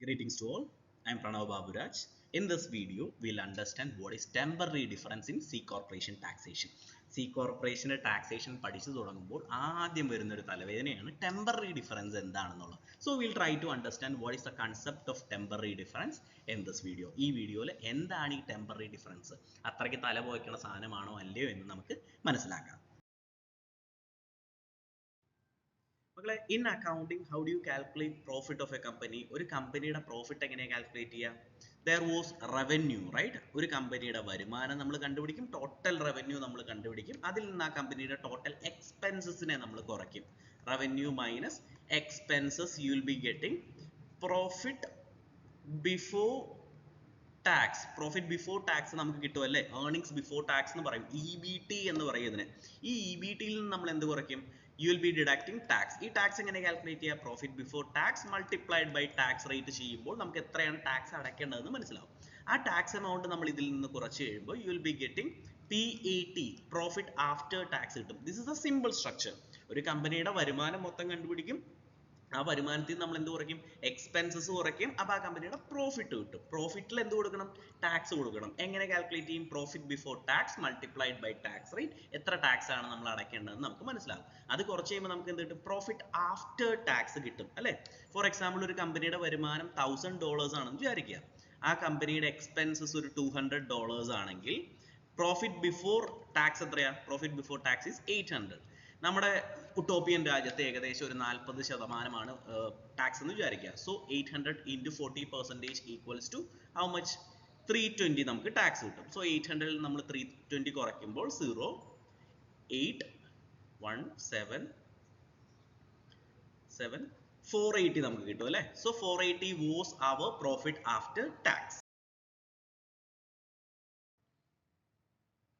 Greetings to all. I am Pranav Baburaj. In this video, we'll understand what is temporary difference in C corporation taxation. C corporation taxation പഠിച്ചു തുടങ്ങുമ്പോൾ ആദ്യം വരുന്ന ഒരു തലവേദനയാണ് temporary difference എന്താണെന്നുള്ളത്. So we'll try to understand what is the concept of temporary difference in this video. ഈ വീഡിയോയിൽ എന്താണ് ഈ temporary difference? അത്രയ്ക്ക് തല പോയ്ക്കുന്ന സാധനമാണോ അല്ലയോ എന്ന് നമുക്ക് മനസ്സിലാക്കാം. മക്കളെ in accounting how do you calculate profit of a company ഒരു കമ്പനിയുടെ പ്രോഫിറ്റ് എങ്ങനെയാണ് കാൽക്കുലേറ്റ് ചെയ്യുക ദർ വാസ് റവന്യൂ റൈറ്റ് ഒരു കമ്പനിയുടെ വരുമാനം നമ്മൾ കണ്ടുപിടിക്കും ടോട്ടൽ റവന്യൂ നമ്മൾ കണ്ടുപിടിക്കും. അതിൽ നിന്ന് ആ കമ്പനിയുടെ ടോട്ടൽ എക്സ്പെൻസസിനെ നമ്മൾ കുറയ്ക്കും. Revenue minus expenses you will be getting profit before tax profit before tax നമുക്ക് കിട്ടും അല്ലേ? ഏർണിംഗ്സ് ബിഫോർ ടാക്സ് എന്ന് പറയും. ഇ ബി ടി എന്ന് പറയും ഇതിനെ. ഈ ഇ ബി ടിയിൽ നിന്ന് നമ്മൾ എന്ത് കുറയ്ക്കും? You will be deducting tax ഈ ടാക്സ് എങ്ങനെ കാൽക്കുലേറ്റ് ചെയ്യുക profit before tax multiplied by tax rate ചെയ്യുമ്പോൾ നമുക്ക് എത്രയാണ് ടാക്സ് അടയ്ക്കേണ്ടതെന്ന് മനസ്സിലാവും. ആ ടാക്സ് എമൗണ്ട് നമ്മൾ ഇതിൽ നിന്ന് കുറച്ച് കഴിയുമ്പോൾ you will be getting P E T profit after tax കിട്ടും. This is a simple structure ഒരു കമ്പനിയുടെ വരുമാനം മൊത്തം കണ്ടുപിടിക്കും. ആ വരുമാനത്തിൽ നമ്മൾ എന്ത് കുറയ്ക്കും? എക്സ്പെൻസസ് കുറയ്ക്കും. അപ്പൊ ആ കമ്പനിയുടെ പ്രോഫിറ്റ് കിട്ടും. പ്രോഫിറ്റിൽ എന്ത് കൊടുക്കണം? ടാക്സ് കൊടുക്കണം. എങ്ങനെ കാൽക്കുലേറ്റ് ചെയ്യും? Profit before tax multiplied by tax rate എത്ര ടാക്സ് ആണ് നമ്മൾ അടയ്ക്കേണ്ടതെന്ന് നമുക്ക് മനസ്സിലാവും അത് കുറച്ച് കഴിയുമ്പോൾ നമുക്ക് എന്ത് കിട്ടും? പ്രോഫിറ്റ് ആഫ്റ്റർ ടാക്സ് കിട്ടും. അല്ലെ? ഫോർ എക്സാമ്പിൾ ഒരു കമ്പനിയുടെ വരുമാനം തൗസൻഡ് ഡോളേഴ്സ് ആണെന്ന് വിചാരിക്കുക. ആ കമ്പനിയുടെ എക്സ്പെൻസസ് ഒരു ടു ഹൺഡ്രഡ് ഡോളേഴ്സ് ആണെങ്കിൽ പ്രോഫിറ്റ് ബിഫോർ ടാക്സ് എത്രയാ? Profit before tax is eight hundred നമ്മുടെ ഉട്ടോപ്പിയൻ രാജ്യത്ത് ഏകദേശം ഒരു നാൽപ്പത് ശതമാനമാണ് ടാക്സ് എന്ന് വിചാരിക്കുക. So eight hundred into forty percentage equals to how much three twenty നമുക്ക് ടാക്സ് കിട്ടും. സോ എയ്റ്റ് ഹൺഡ്രഡിൽ നമ്മൾ ത്രീ ട്വന്റി കുറയ്ക്കുമ്പോൾ zero eight one seven seven four eighty നമുക്ക് കിട്ടും അല്ലേ? So four eighty was our profit after tax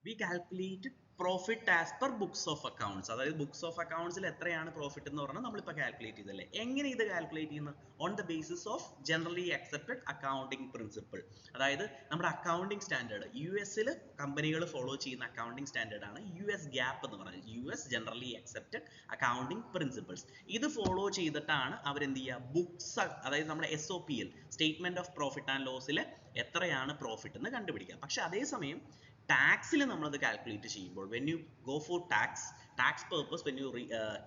we calculate profit as per books of accounts അതായത് books of അക്കൗണ്ട്സിൽ എത്രയാണ് പ്രോഫിറ്റ് എന്ന് പറഞ്ഞാൽ നമ്മളിപ്പോൾ കാൽക്കുലേറ്റ് ചെയ്തല്ലേ എങ്ങനെ ഇത് കാൽക്കുലേറ്റ് ചെയ്യുന്നത് on the basis of generally accepted accounting principle അതായത് നമ്മുടെ അക്കൗണ്ടിങ് സ്റ്റാൻഡേർഡ് യു എസിൽ കമ്പനികൾ ഫോളോ ചെയ്യുന്ന അക്കൗണ്ടിങ് സ്റ്റാൻഡേർഡ് ആണ് യു എസ് ഗ്യാപ്പ് എന്ന് പറയുന്നത് U S generally accepted accounting principles ഇത് ഫോളോ ചെയ്തിട്ടാണ് അവർ എന്ത് ചെയ്യുക? ബുക്സ് അതായത് നമ്മുടെ S O P L statement of profit and ലോസിൽ എത്രയാണ് പ്രോഫിറ്റ് എന്ന് കണ്ടുപിടിക്കുക. പക്ഷെ അതേസമയം ടാക്സിൽ നമ്മളത് കാൽക്കുലേറ്റ് ചെയ്യുമ്പോൾ when you go for tax tax purpose when you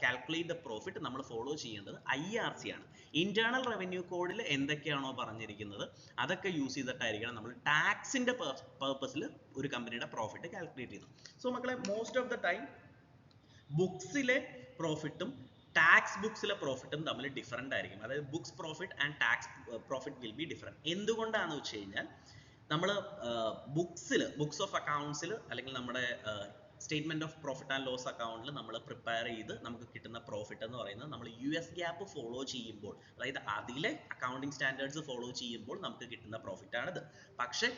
calculate the profit നമ്മൾ ഫോളോ ചെയ്യേണ്ടത് ഐ ആർ സി ആണ്. ഇന്റേണൽ റവന്യൂ കോഡിൽ എന്തൊക്കെയാണോ പറഞ്ഞിരിക്കുന്നത് അതൊക്കെ യൂസ് ചെയ്തിട്ടായിരിക്കണം നമ്മൾ ടാക്സിന്റെ പേർപ്പസിൽ ഒരു കമ്പനിയുടെ പ്രോഫിറ്റ് കാൽക്കുലേറ്റ് ചെയ്യുന്നത്. സോ മക്കളെ മോസ്റ്റ് ഓഫ് ദ ടൈം ബുക്സിലെ പ്രോഫിറ്റും ടാക്സ് ബുക്സിലെ പ്രോഫിറ്റും തമ്മിൽ ഡിഫറന്റ് ആയിരിക്കും. അതായത് books profit and tax profit will be different എന്തുകൊണ്ടാണെന്ന് വെച്ച് കഴിഞ്ഞാൽ നമ്മൾ ബുക്സിൽ ബുക്സ് ഓഫ് അക്കൗണ്ട്സിൽ അല്ലെങ്കിൽ നമ്മുടെ statement of profit and loss അക്കൗണ്ടിൽ നമ്മൾ പ്രിപ്പയർ ചെയ്ത് നമുക്ക് കിട്ടുന്ന പ്രോഫിറ്റ് എന്ന് പറയുന്നത് നമ്മൾ യു എസ് ഗ്യാപ്പ് ഫോളോ ചെയ്യുമ്പോൾ അതായത് അതിലെ അക്കൗണ്ടിങ് സ്റ്റാൻഡേർഡ്സ് ഫോളോ ചെയ്യുമ്പോൾ നമുക്ക് കിട്ടുന്ന പ്രോഫിറ്റ് ആണിത്. പക്ഷെ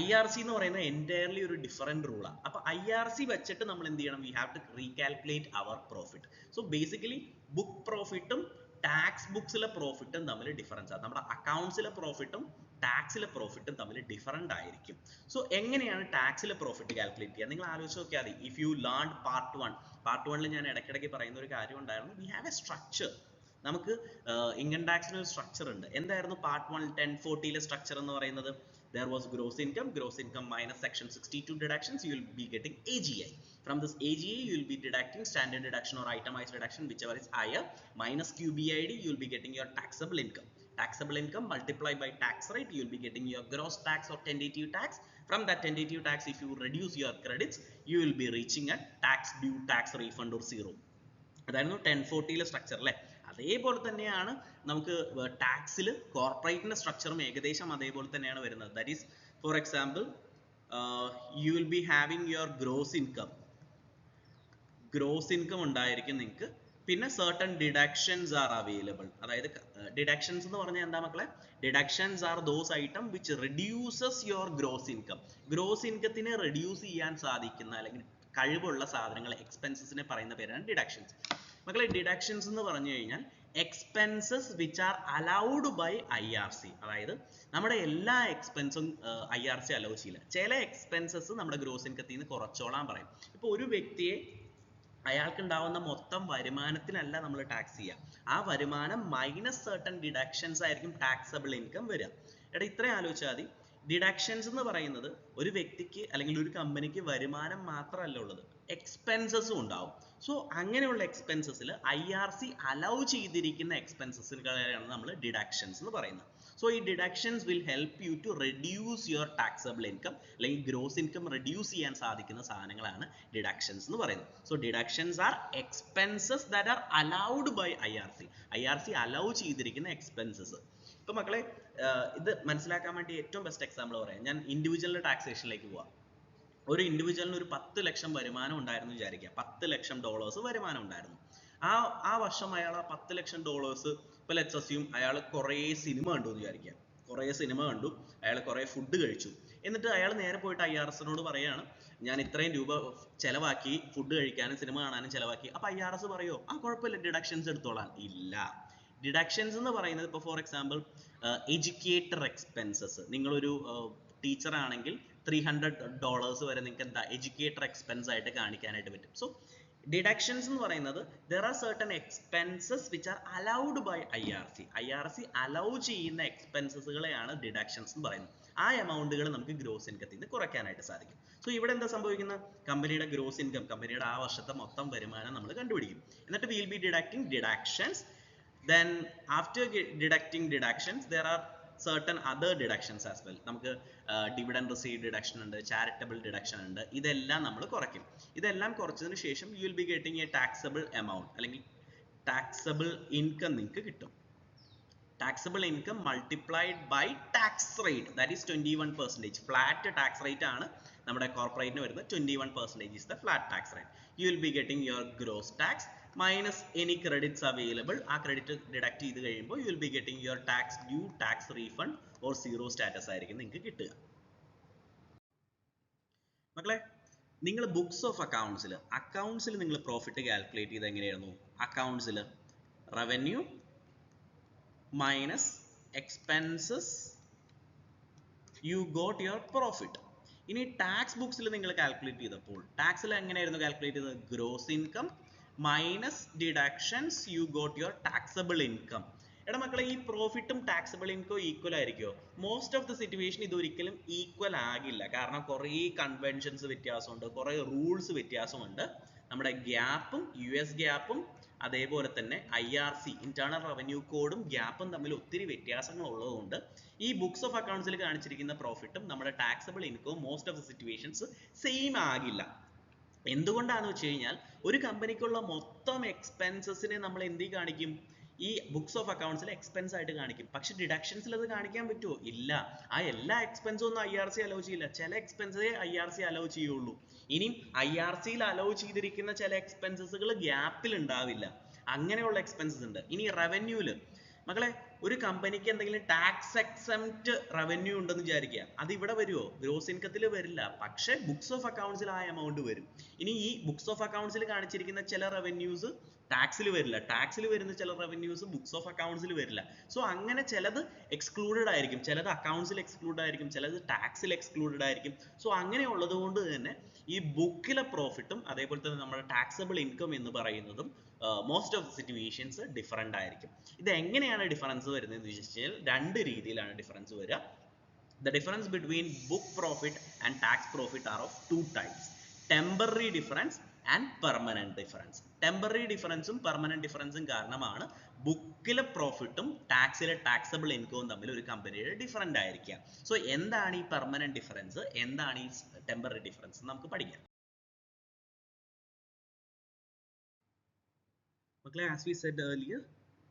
ഐ ആർ സി എന്ന് പറയുന്നത് എന്റയർലി ഒരു ഡിഫറെന്റ് റൂളാണ് അപ്പൊ ഐ ആർ സി വെച്ചിട്ട് നമ്മൾ എന്ത് ചെയ്യണം? We have to recalculate our profit so basically book പ്രോഫിറ്റും tax ബുക്സിലെ പ്രോഫിറ്റും തമ്മിൽ ഡിഫറൻസ് ആണ് നമ്മുടെ അക്കൗണ്ട്സിലെ പ്രോഫിറ്റും ടാക്സിലെ പ്രോഫിറ്റും തമ്മിൽ ഡിഫറെന്റ് ആയിരിക്കും സോ എങ്ങനെയാണ് ടാക്സിലെ പ്രോഫിറ്റ് കാൽക്കുലേറ്റ് ചെയ്യുക നിങ്ങൾ ആലോചിച്ച് നോക്കിയാൽ if you learn part one part വണ്ണിൽ ഞാൻ ഇടയ്ക്കിടയ്ക്ക് പറയുന്ന ഒരു കാര്യം ഉണ്ടായിരുന്നു വി ഹാവ് എ സ്ട്രക്ചർ നമുക്ക് ഇൻകം ടാക്സിന് ഒരു സ്ട്രക്ചർ ഉണ്ട് എന്തായിരുന്നു പാർട്ട് വൺ ടെൻ ഫോർട്ടിയിലെ സ്ട്രക്ചർ എന്ന് പറയുന്നത് there was gross income gross income minus section 62 deductions you will be getting AGI from this AGI you will be deducting standard deduction or itemized deduction whichever is higher minus QBID you will be getting your taxable income taxable income multiplied by tax rate you will be getting your gross tax or tentative tax from that tentative tax if you reduce your credits you will be reaching a tax due tax refund or zero അതായിരുന്നു ten ഫോർട്ടിയിലെ structure അല്ലേ അതേപോലെ തന്നെയാണ് നമുക്ക് ടാക്സിൽ കോർപ്പറേറ്റിന്റെ സ്ട്രക്ചറും ഏകദേശം അതേപോലെ തന്നെയാണ് വരുന്നത് that is for example you will be having your gross income gross income ഉണ്ടായിരിക്കും നിങ്ങൾക്ക് പിന്നെ certain deductions are available. അതായത് ഡിഡക്ഷൻസ് എന്ന് പറഞ്ഞാൽ എന്താ മക്കളെ? Deductions are those item which reduces your gross income gross ഇൻകത്തിനെ reduce ചെയ്യാൻ സാധിക്കുന്ന അല്ലെങ്കിൽ കഴിവുള്ള സാധനങ്ങൾ എക്സ്പെൻസസിനെ പറയുന്ന പേരാണ് ഡിഡക്ഷൻസ് മക്കളെ ഡിഡക്ഷൻസ് എന്ന് പറഞ്ഞു കഴിഞ്ഞാൽ expenses which are allowed by I R C അതായത് നമ്മുടെ എല്ലാ എക്സ്പെൻസും ഐ ആർ സി അലൗ ചെയ്യില്ല. ചില എക്സ്പെൻസസ് നമ്മുടെ ഗ്രോസ് ഇൻകത്തിൽ നിന്ന് കുറച്ചോളാൻ പറയും. ഇപ്പോൾ ഒരു വ്യക്തിയെ അയാൾക്ക് ഉണ്ടാവുന്ന മൊത്തം വരുമാനത്തിനല്ല നമ്മൾ ടാക്സ് ചെയ്യുക ആ വരുമാനം മൈനസ് certain ഡിഡക്ഷൻസ് ആയിരിക്കും ടാക്സബിൾ ഇൻകം വരിക എടാ ഇത്രയും ആലോചിച്ചാൽ മതി. ഡിഡക്ഷൻസ് എന്ന് പറയുന്നത് ഒരു വ്യക്തിക്ക് അല്ലെങ്കിൽ ഒരു കമ്പനിക്ക് വരുമാനം മാത്രമല്ല ഉള്ളത്. എക്സ്പെൻസസും ഉണ്ടാവും. സോ അങ്ങനെയുള്ള എക്സ്പെൻസസിൽ ഐ ആർ സി അലൗ ചെയ്തിരിക്കുന്ന ആണ് നമ്മൾ ഡിഡക്ഷൻസ് എന്ന് പറയുന്നത്. സോ ഈ deductions will help you to reduce your taxable income അല്ലെങ്കിൽ ഗ്രോസ് ഇൻകം റെഡ്യൂസ് ചെയ്യാൻ സാധിക്കുന്ന സാധനങ്ങളാണ് ഡിഡക്ഷൻസ് എന്ന് പറയുന്നത്. So deductions are expenses that are allowed by I R C I R C ചെയ്തിരിക്കുന്ന എക്സ്പെൻസസ് ഇപ്പൊ മക്കളെ ഇത് മനസ്സിലാക്കാൻ വേണ്ടി ഏറ്റവും ബെസ്റ്റ് എക്സാമ്പിൾ പറയാം. ഞാൻ ഇൻഡിവിജ്വൽ ടാക്സേഷനിലേക്ക് പോവാം. ഒരു ഇൻഡിവിജ്വലിന് ഒരു പത്ത് ലക്ഷം വരുമാനം ഉണ്ടായിരുന്നു വിചാരിക്കുക. പത്ത് ലക്ഷം ഡോളേഴ്സ് വരുമാനം ഉണ്ടായിരുന്നു. ആ ആ വർഷം അയാൾ ആ പത്ത് ലക്ഷം ഡോളേഴ്സ് ഇപ്പൊ ലെറ്റ്സ് അസ്യൂം അയാൾ കുറേ സിനിമ കണ്ടു എന്ന് വിചാരിക്കാം കുറേ സിനിമ കണ്ടു. അയാൾ കുറേ ഫുഡ് കഴിച്ചു. എന്നിട്ട് അയാൾ നേരെ പോയിട്ട് ഐ ആർ എസിനോട് പറയാണ് ഞാൻ ഇത്രയും രൂപ ചെലവാക്കി ഫുഡ് കഴിക്കാനും സിനിമ കാണാനും ചെലവാക്കി. അപ്പൊ ഐ ആർ എസ് പറയോ ആ കുഴപ്പമില്ല ഡിഡക്ഷൻസ് എടുത്തോളാൻ ഇല്ല. ഡിഡക്ഷൻസ് എന്ന് പറയുന്നത് ഇപ്പോൾ ഫോർ എക്സാമ്പിൾ എഡ്യൂക്കേറ്റർ എക്സ്പെൻസസ് നിങ്ങളൊരു ടീച്ചർ ആണെങ്കിൽ ത്രീ ഹൺഡ്രഡ് ഡോളേഴ്സ് വരെ നിങ്ങൾക്ക് എന്താ എഡ്യൂക്കേറ്റർ എക്സ്പെൻസ് ആയിട്ട് കാണിക്കാനായിട്ട് പറ്റും. സോ ഡിഡക്ഷൻസ് എന്ന് പറയുന്നത് there are certain expenses which are allowed by I R C I R C allow ചെയ്യുന്ന എക്സ്പെൻസസുകളെയാണ് ഡിഡക്ഷൻസ് എന്ന് പറയുന്നത്. ആ എമൗണ്ടുകൾ നമുക്ക് ഗ്രോസ് ഇൻകത്തിൽ നിന്ന് കുറയ്ക്കാനായിട്ട് സാധിക്കും. സോ ഇവിടെ എന്താ സംഭവിക്കുന്നത്? കമ്പനിയുടെ ഗ്രോസ് ഇൻകം കമ്പനിയുടെ ആ വർഷത്തെ മൊത്തം വരുമാനം നമ്മൾ കണ്ടുപിടിക്കും. എന്നിട്ട് will be deducting deductions after ge- deducting deductions there are certain other deductions as well നമുക്ക് ഡിവിഡൻ റിസീവ് ഡിഡക്ഷൻ ഉണ്ട് ചാരിറ്റബിൾ ഡിഡക്ഷൻ ഉണ്ട്. ഇതെല്ലാം നമ്മൾ കുറയ്ക്കും. ഇതെല്ലാം കുറച്ചതിന് ശേഷം you will be getting a taxable amount അല്ലെങ്കിൽ ടാക്സബിൾ ഇൻകം നിങ്ങൾക്ക് കിട്ടും. Taxable income multiplied by tax rate that is twenty one percentage flat tax rate ആണ് നമ്മുടെ കോർപ്പറേറ്റിന് വരുന്നത്. Twenty one percentage is the flat tax rate you will be getting your gross tax minus any credits available ആ credit deduct ചെയ്ത് കഴിയുമ്പോൾ you will be getting your tax due tax refund or zero status ആയിരിക്കും നിങ്ങൾക്ക് കിട്ടുക. മക്കളെ നിങ്ങൾ books of അക്കൗണ്ട്സിൽ അക്കൗണ്ട്സിൽ നിങ്ങൾ profit calculate ചെയ്ത് എങ്ങനെയായിരുന്നു? അക്കൗണ്ട്സിൽ revenue minus expenses you got your profit ഇനി ടാക്സ് ബുക്സിൽ നിങ്ങൾ കാൽക്കുലേറ്റ് ചെയ്തപ്പോൾ ടാക്സിൽ എങ്ങനെയായിരുന്നു കാൽക്കുലേറ്റ് ചെയ്തത്? Gross income minus deductions you got your taxable income എടാ മക്കളെ ഈ പ്രോഫിറ്റും ടാക്സബിൾ ഇൻകം ഈക്വൽ ആയിരിക്കുമോ മോസ്റ്റ് ഓഫ് ദ സിറ്റുവേഷൻ ഇത് ഒരിക്കലും ഈക്വൽ ആകില്ല. കാരണം കുറേ കൺവെൻഷൻസ് വ്യത്യാസമുണ്ട് കുറേ റൂൾസ് വ്യത്യാസമുണ്ട്. നമ്മുടെ ഗ്യാപ്പും യു എസ് ഗ്യാപ്പും അതേപോലെ തന്നെ I R C internal revenue കോഡും ഗ്യാപ്പും തമ്മിൽ ഒത്തിരി വ്യത്യാസങ്ങൾ ഉള്ളതുകൊണ്ട് ഈ ബുക്സ് ഓഫ് അക്കൗണ്ട്സിൽ കാണിച്ചിരിക്കുന്ന പ്രോഫിറ്റും നമ്മുടെ taxable ഇൻകവും most of the situations same ആകില്ല. എന്തുകൊണ്ടാന്ന് വെച്ച് കഴിഞ്ഞാൽ ഒരു കമ്പനിക്കുള്ള മൊത്തം എക്സ്പെൻസസിനെ നമ്മൾ എന്തി കാണിക്കും? ഈ ബുക്സ് ഓഫ് അക്കൗണ്ട്സിൽ എക്സ്പെൻസ് ആയിട്ട് കാണിക്കും. പക്ഷെ ഡിഡക്ഷൻസിൽ അത് കാണിക്കാൻ പറ്റുമോ ഇല്ല. ആ എല്ലാ എക്സ്പെൻസും ഒന്നും ഐ ആർ സി അലോ ചെയ്യില്ല. ചില എക്സ്പെൻസേ ഐ ആർ സി അലോ ചെയ്യുള്ളൂ. ഇനിയും ഐ ആർ സിയിൽ അലോ ചെയ്തിരിക്കുന്ന ചില എക്സ്പെൻസസുകൾ ഗ്യാപ്പിൽ ഉണ്ടാവില്ല. അങ്ങനെയുള്ള എക്സ്പെൻസസ് ഉണ്ട്. ഇനി റവന്യൂൽ മക്കളെ ഒരു കമ്പനിക്ക് എന്തെങ്കിലും ടാക്സ് എക്സംപ്റ്റ് റവന്യൂ ഉണ്ടെന്ന് വിചാരിക്കുക. അത് ഇവിടെ വരുമോ ഗ്രോസ് ഇൻകത്തിൽ വരില്ല. പക്ഷേ ബുക്സ് ഓഫ് അക്കൗണ്ട്സിൽ ആ എമൗണ്ട് വരും. ഇനി ഈ ബുക്സ് ഓഫ് അക്കൗണ്ട്സിൽ കാണിച്ചിരിക്കുന്ന ചില റവന്യൂസ് ടാക്സിൽ വരില്ല. ടാക്സിൽ വരുന്ന ചില റവന്യൂസ് ബുക്സ് ഓഫ് അക്കൗണ്ട്സിൽ വരില്ല. സോ അങ്ങനെ ചിലത് എക്സ്ക്ലൂഡഡ് ആയിരിക്കും. ചിലത് അക്കൗണ്ട്സിൽ എക്സ്ക്ലൂഡ് ആയിരിക്കും. ചിലത് ടാക്സിൽ എക്സ്ക്ലൂഡഡ് ആയിരിക്കും. സോ അങ്ങനെ ഉള്ളത് കൊണ്ട് തന്നെ ഈ ബുക്കിലെ പ്രോഫിറ്റും അതേപോലെ തന്നെ നമ്മുടെ ടാക്സബിൾ ഇൻകം എന്ന് പറയുന്നതും മോസ്റ്റ് ഓഫ് സിറ്റുവേഷൻസ് ഡിഫറെന്റ് ആയിരിക്കും. ഇത് എങ്ങനെയാണ് ഡിഫറൻസ് വരുന്നത് എന്ന് വെച്ച് കഴിഞ്ഞാൽ രണ്ട് രീതിയിലാണ് ഡിഫറൻസ് വരിക. The difference between book profit and tax profit are of two types. Temporary difference and permanent difference temporary ഡിഫറൻസും permanent ഡിഫറൻസും കാരണമാണ് ബുക്കിലെ പ്രോഫിറ്റും ടാക്സിലെ ടാക്സബിൾ ഇൻകവും തമ്മിൽ ഒരു കമ്പനിയുടെ ഡിഫറന്റ് ആയിരിക്കുക. സോ എന്താണ് ഈ പെർമനന്റ് ഡിഫറൻസ് എന്താണ് ഈ ടെമ്പററി ഡിഫറൻസ് നമുക്ക് പഠിക്കാം. മക്കളെ ആസ് വി സെഡ് ഏർലിയർ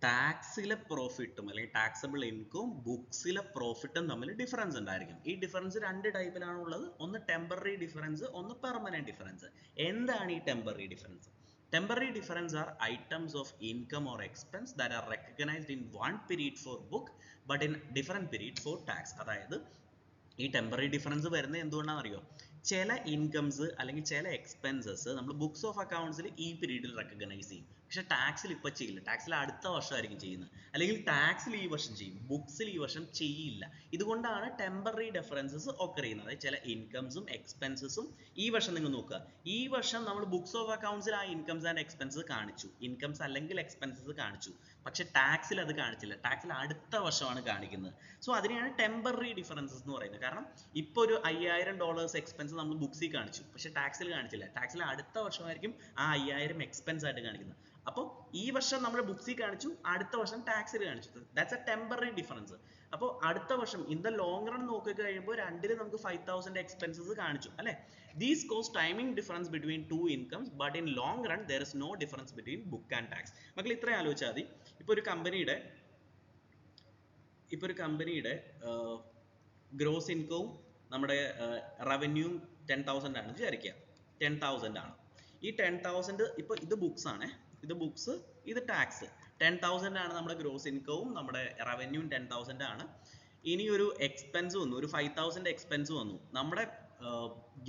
ടാക്സിലെ പ്രോഫിറ്റും അല്ലെങ്കിൽ ടാക്സബിൾ ഇൻകവും ബുക്സിലെ പ്രോഫിറ്റും തമ്മിൽ ഡിഫറൻസ് ഉണ്ടായിരിക്കും. ഈ ഡിഫറൻസ് രണ്ട് ടൈപ്പിലാണ് ഉള്ളത്. ഒന്ന് ടെമ്പററി ഡിഫറൻസ് ഒന്ന് പെർമനന്റ് ഡിഫറൻസ് എന്താണ് ഈ temporary difference temporary difference are items of income or expense that are recognized in one period for book but in different period for tax അതായത് ഈ ടെമ്പററി ഡിഫറൻസ് വരുന്നത് എന്തുകൊണ്ടാണെന്ന് അറിയോ ചില ഇൻകംസ് അല്ലെങ്കിൽ ചില എക്സ്പെൻസസ് നമ്മൾ ബുക്സ് ഓഫ് അക്കൗണ്ട്സിൽ ഈ പീരീഡിൽ റെക്കഗ്നൈസ് ചെയ്യും. പക്ഷെ ടാക്സിൽ ഇപ്പൊ ചെയ്യില്ല. ടാക്സിൽ അടുത്ത വർഷമായിരിക്കും ചെയ്യുന്നത്. അല്ലെങ്കിൽ ടാക്സിൽ ഈ വർഷം ചെയ്യും. ബുക്സിൽ ഈ വർഷം ചെയ്യില്ല. ഇതുകൊണ്ടാണ് ടെമ്പററി ഡിഫറൻസസ് ഒക്കെ ചെയ്യുന്നത്. അതായത് ചില ഇൻകംസും എക്സ്പെൻസസും ഈ വർഷം നിങ്ങൾ നോക്കുക. ഈ വർഷം നമ്മൾ ബുക്സ് ഓഫ് അക്കൗണ്ട്സിൽ ആ ഇൻകംസ് ആൻഡ് എക്സ്പെൻസസ് കാണിച്ചു. ഇൻകംസ് അല്ലെങ്കിൽ എക്സ്പെൻസസ് കാണിച്ചു. പക്ഷെ ടാക്സിൽ അത് കാണിച്ചില്ല. ടാക്സിൽ അടുത്ത വർഷമാണ് കാണിക്കുന്നത്. സോ അതിനെയാണ് ടെമ്പററി ഡിഫറൻസസ് എന്ന് പറയുന്നത്. കാരണം ഇപ്പൊ ഒരു അയ്യായിരം ഡോളേഴ്സ് എക്സ്പെൻസ് നമ്മൾ ബുക്സിൽ കാണിച്ചു. പക്ഷെ ടാക്സിൽ കാണിച്ചില്ല. ടാക്സിൽ അടുത്ത വർഷമായിരിക്കും ആ അയ്യായിരം എക്സ്പെൻസ് ആയിട്ട് കാണിക്കുന്നത്. അപ്പോൾ ഈ വർഷം നമ്മൾ ബുക്സിൽ കാണിച്ചു അടുത്ത വർഷം ടാക്സിൽ കാണിച്ചു. ദാറ്റ്സ് എ ടെമ്പററി ഡിഫറൻസ് അപ്പോൾ അടുത്ത വർഷം ഇൻ ദ ലോങ് റൺ നോക്കി കഴിയുമ്പോൾ രണ്ടിലും നമുക്ക് ഫൈവ് തൗസൻഡ് എക്സ്പെൻസസ് കാണിച്ചു അല്ലെ? These cause timing difference between two incomes but in long run there is no difference between book and tax മക്കൾ ഇത്രയും ആലോചിച്ചാൽ മതി. ഇപ്പൊ ഒരു കമ്പനിയുടെ ഇപ്പൊ ഒരു കമ്പനിയുടെ ഗ്രോസ് ഇൻകവും നമ്മുടെ റവന്യൂവും ടെൻ തൗസൻഡ് ആണ് വിചാരിക്കുക. ടെൻ തൗസൻഡ് ആണ്. ഈ ടെൻ തൗസൻഡ് ഇപ്പൊ ഇത് ബുക്സ് ആണ്. ഇത് ബുക്സ് ഇത് ടാക്സ് ടെൻ തൗസൻഡ് ആണ് നമ്മുടെ ഗ്രോസ് ഇൻകവും നമ്മുടെ റവന്യൂവും ടെൻ തൗസൻഡ് ആണ്. ഇനി ഒരു എക്സ്പെൻസ് വന്നു ഒരു ഫൈവ് തൗസൻഡ് എക്സ്പെൻസ് വന്നു. നമ്മുടെ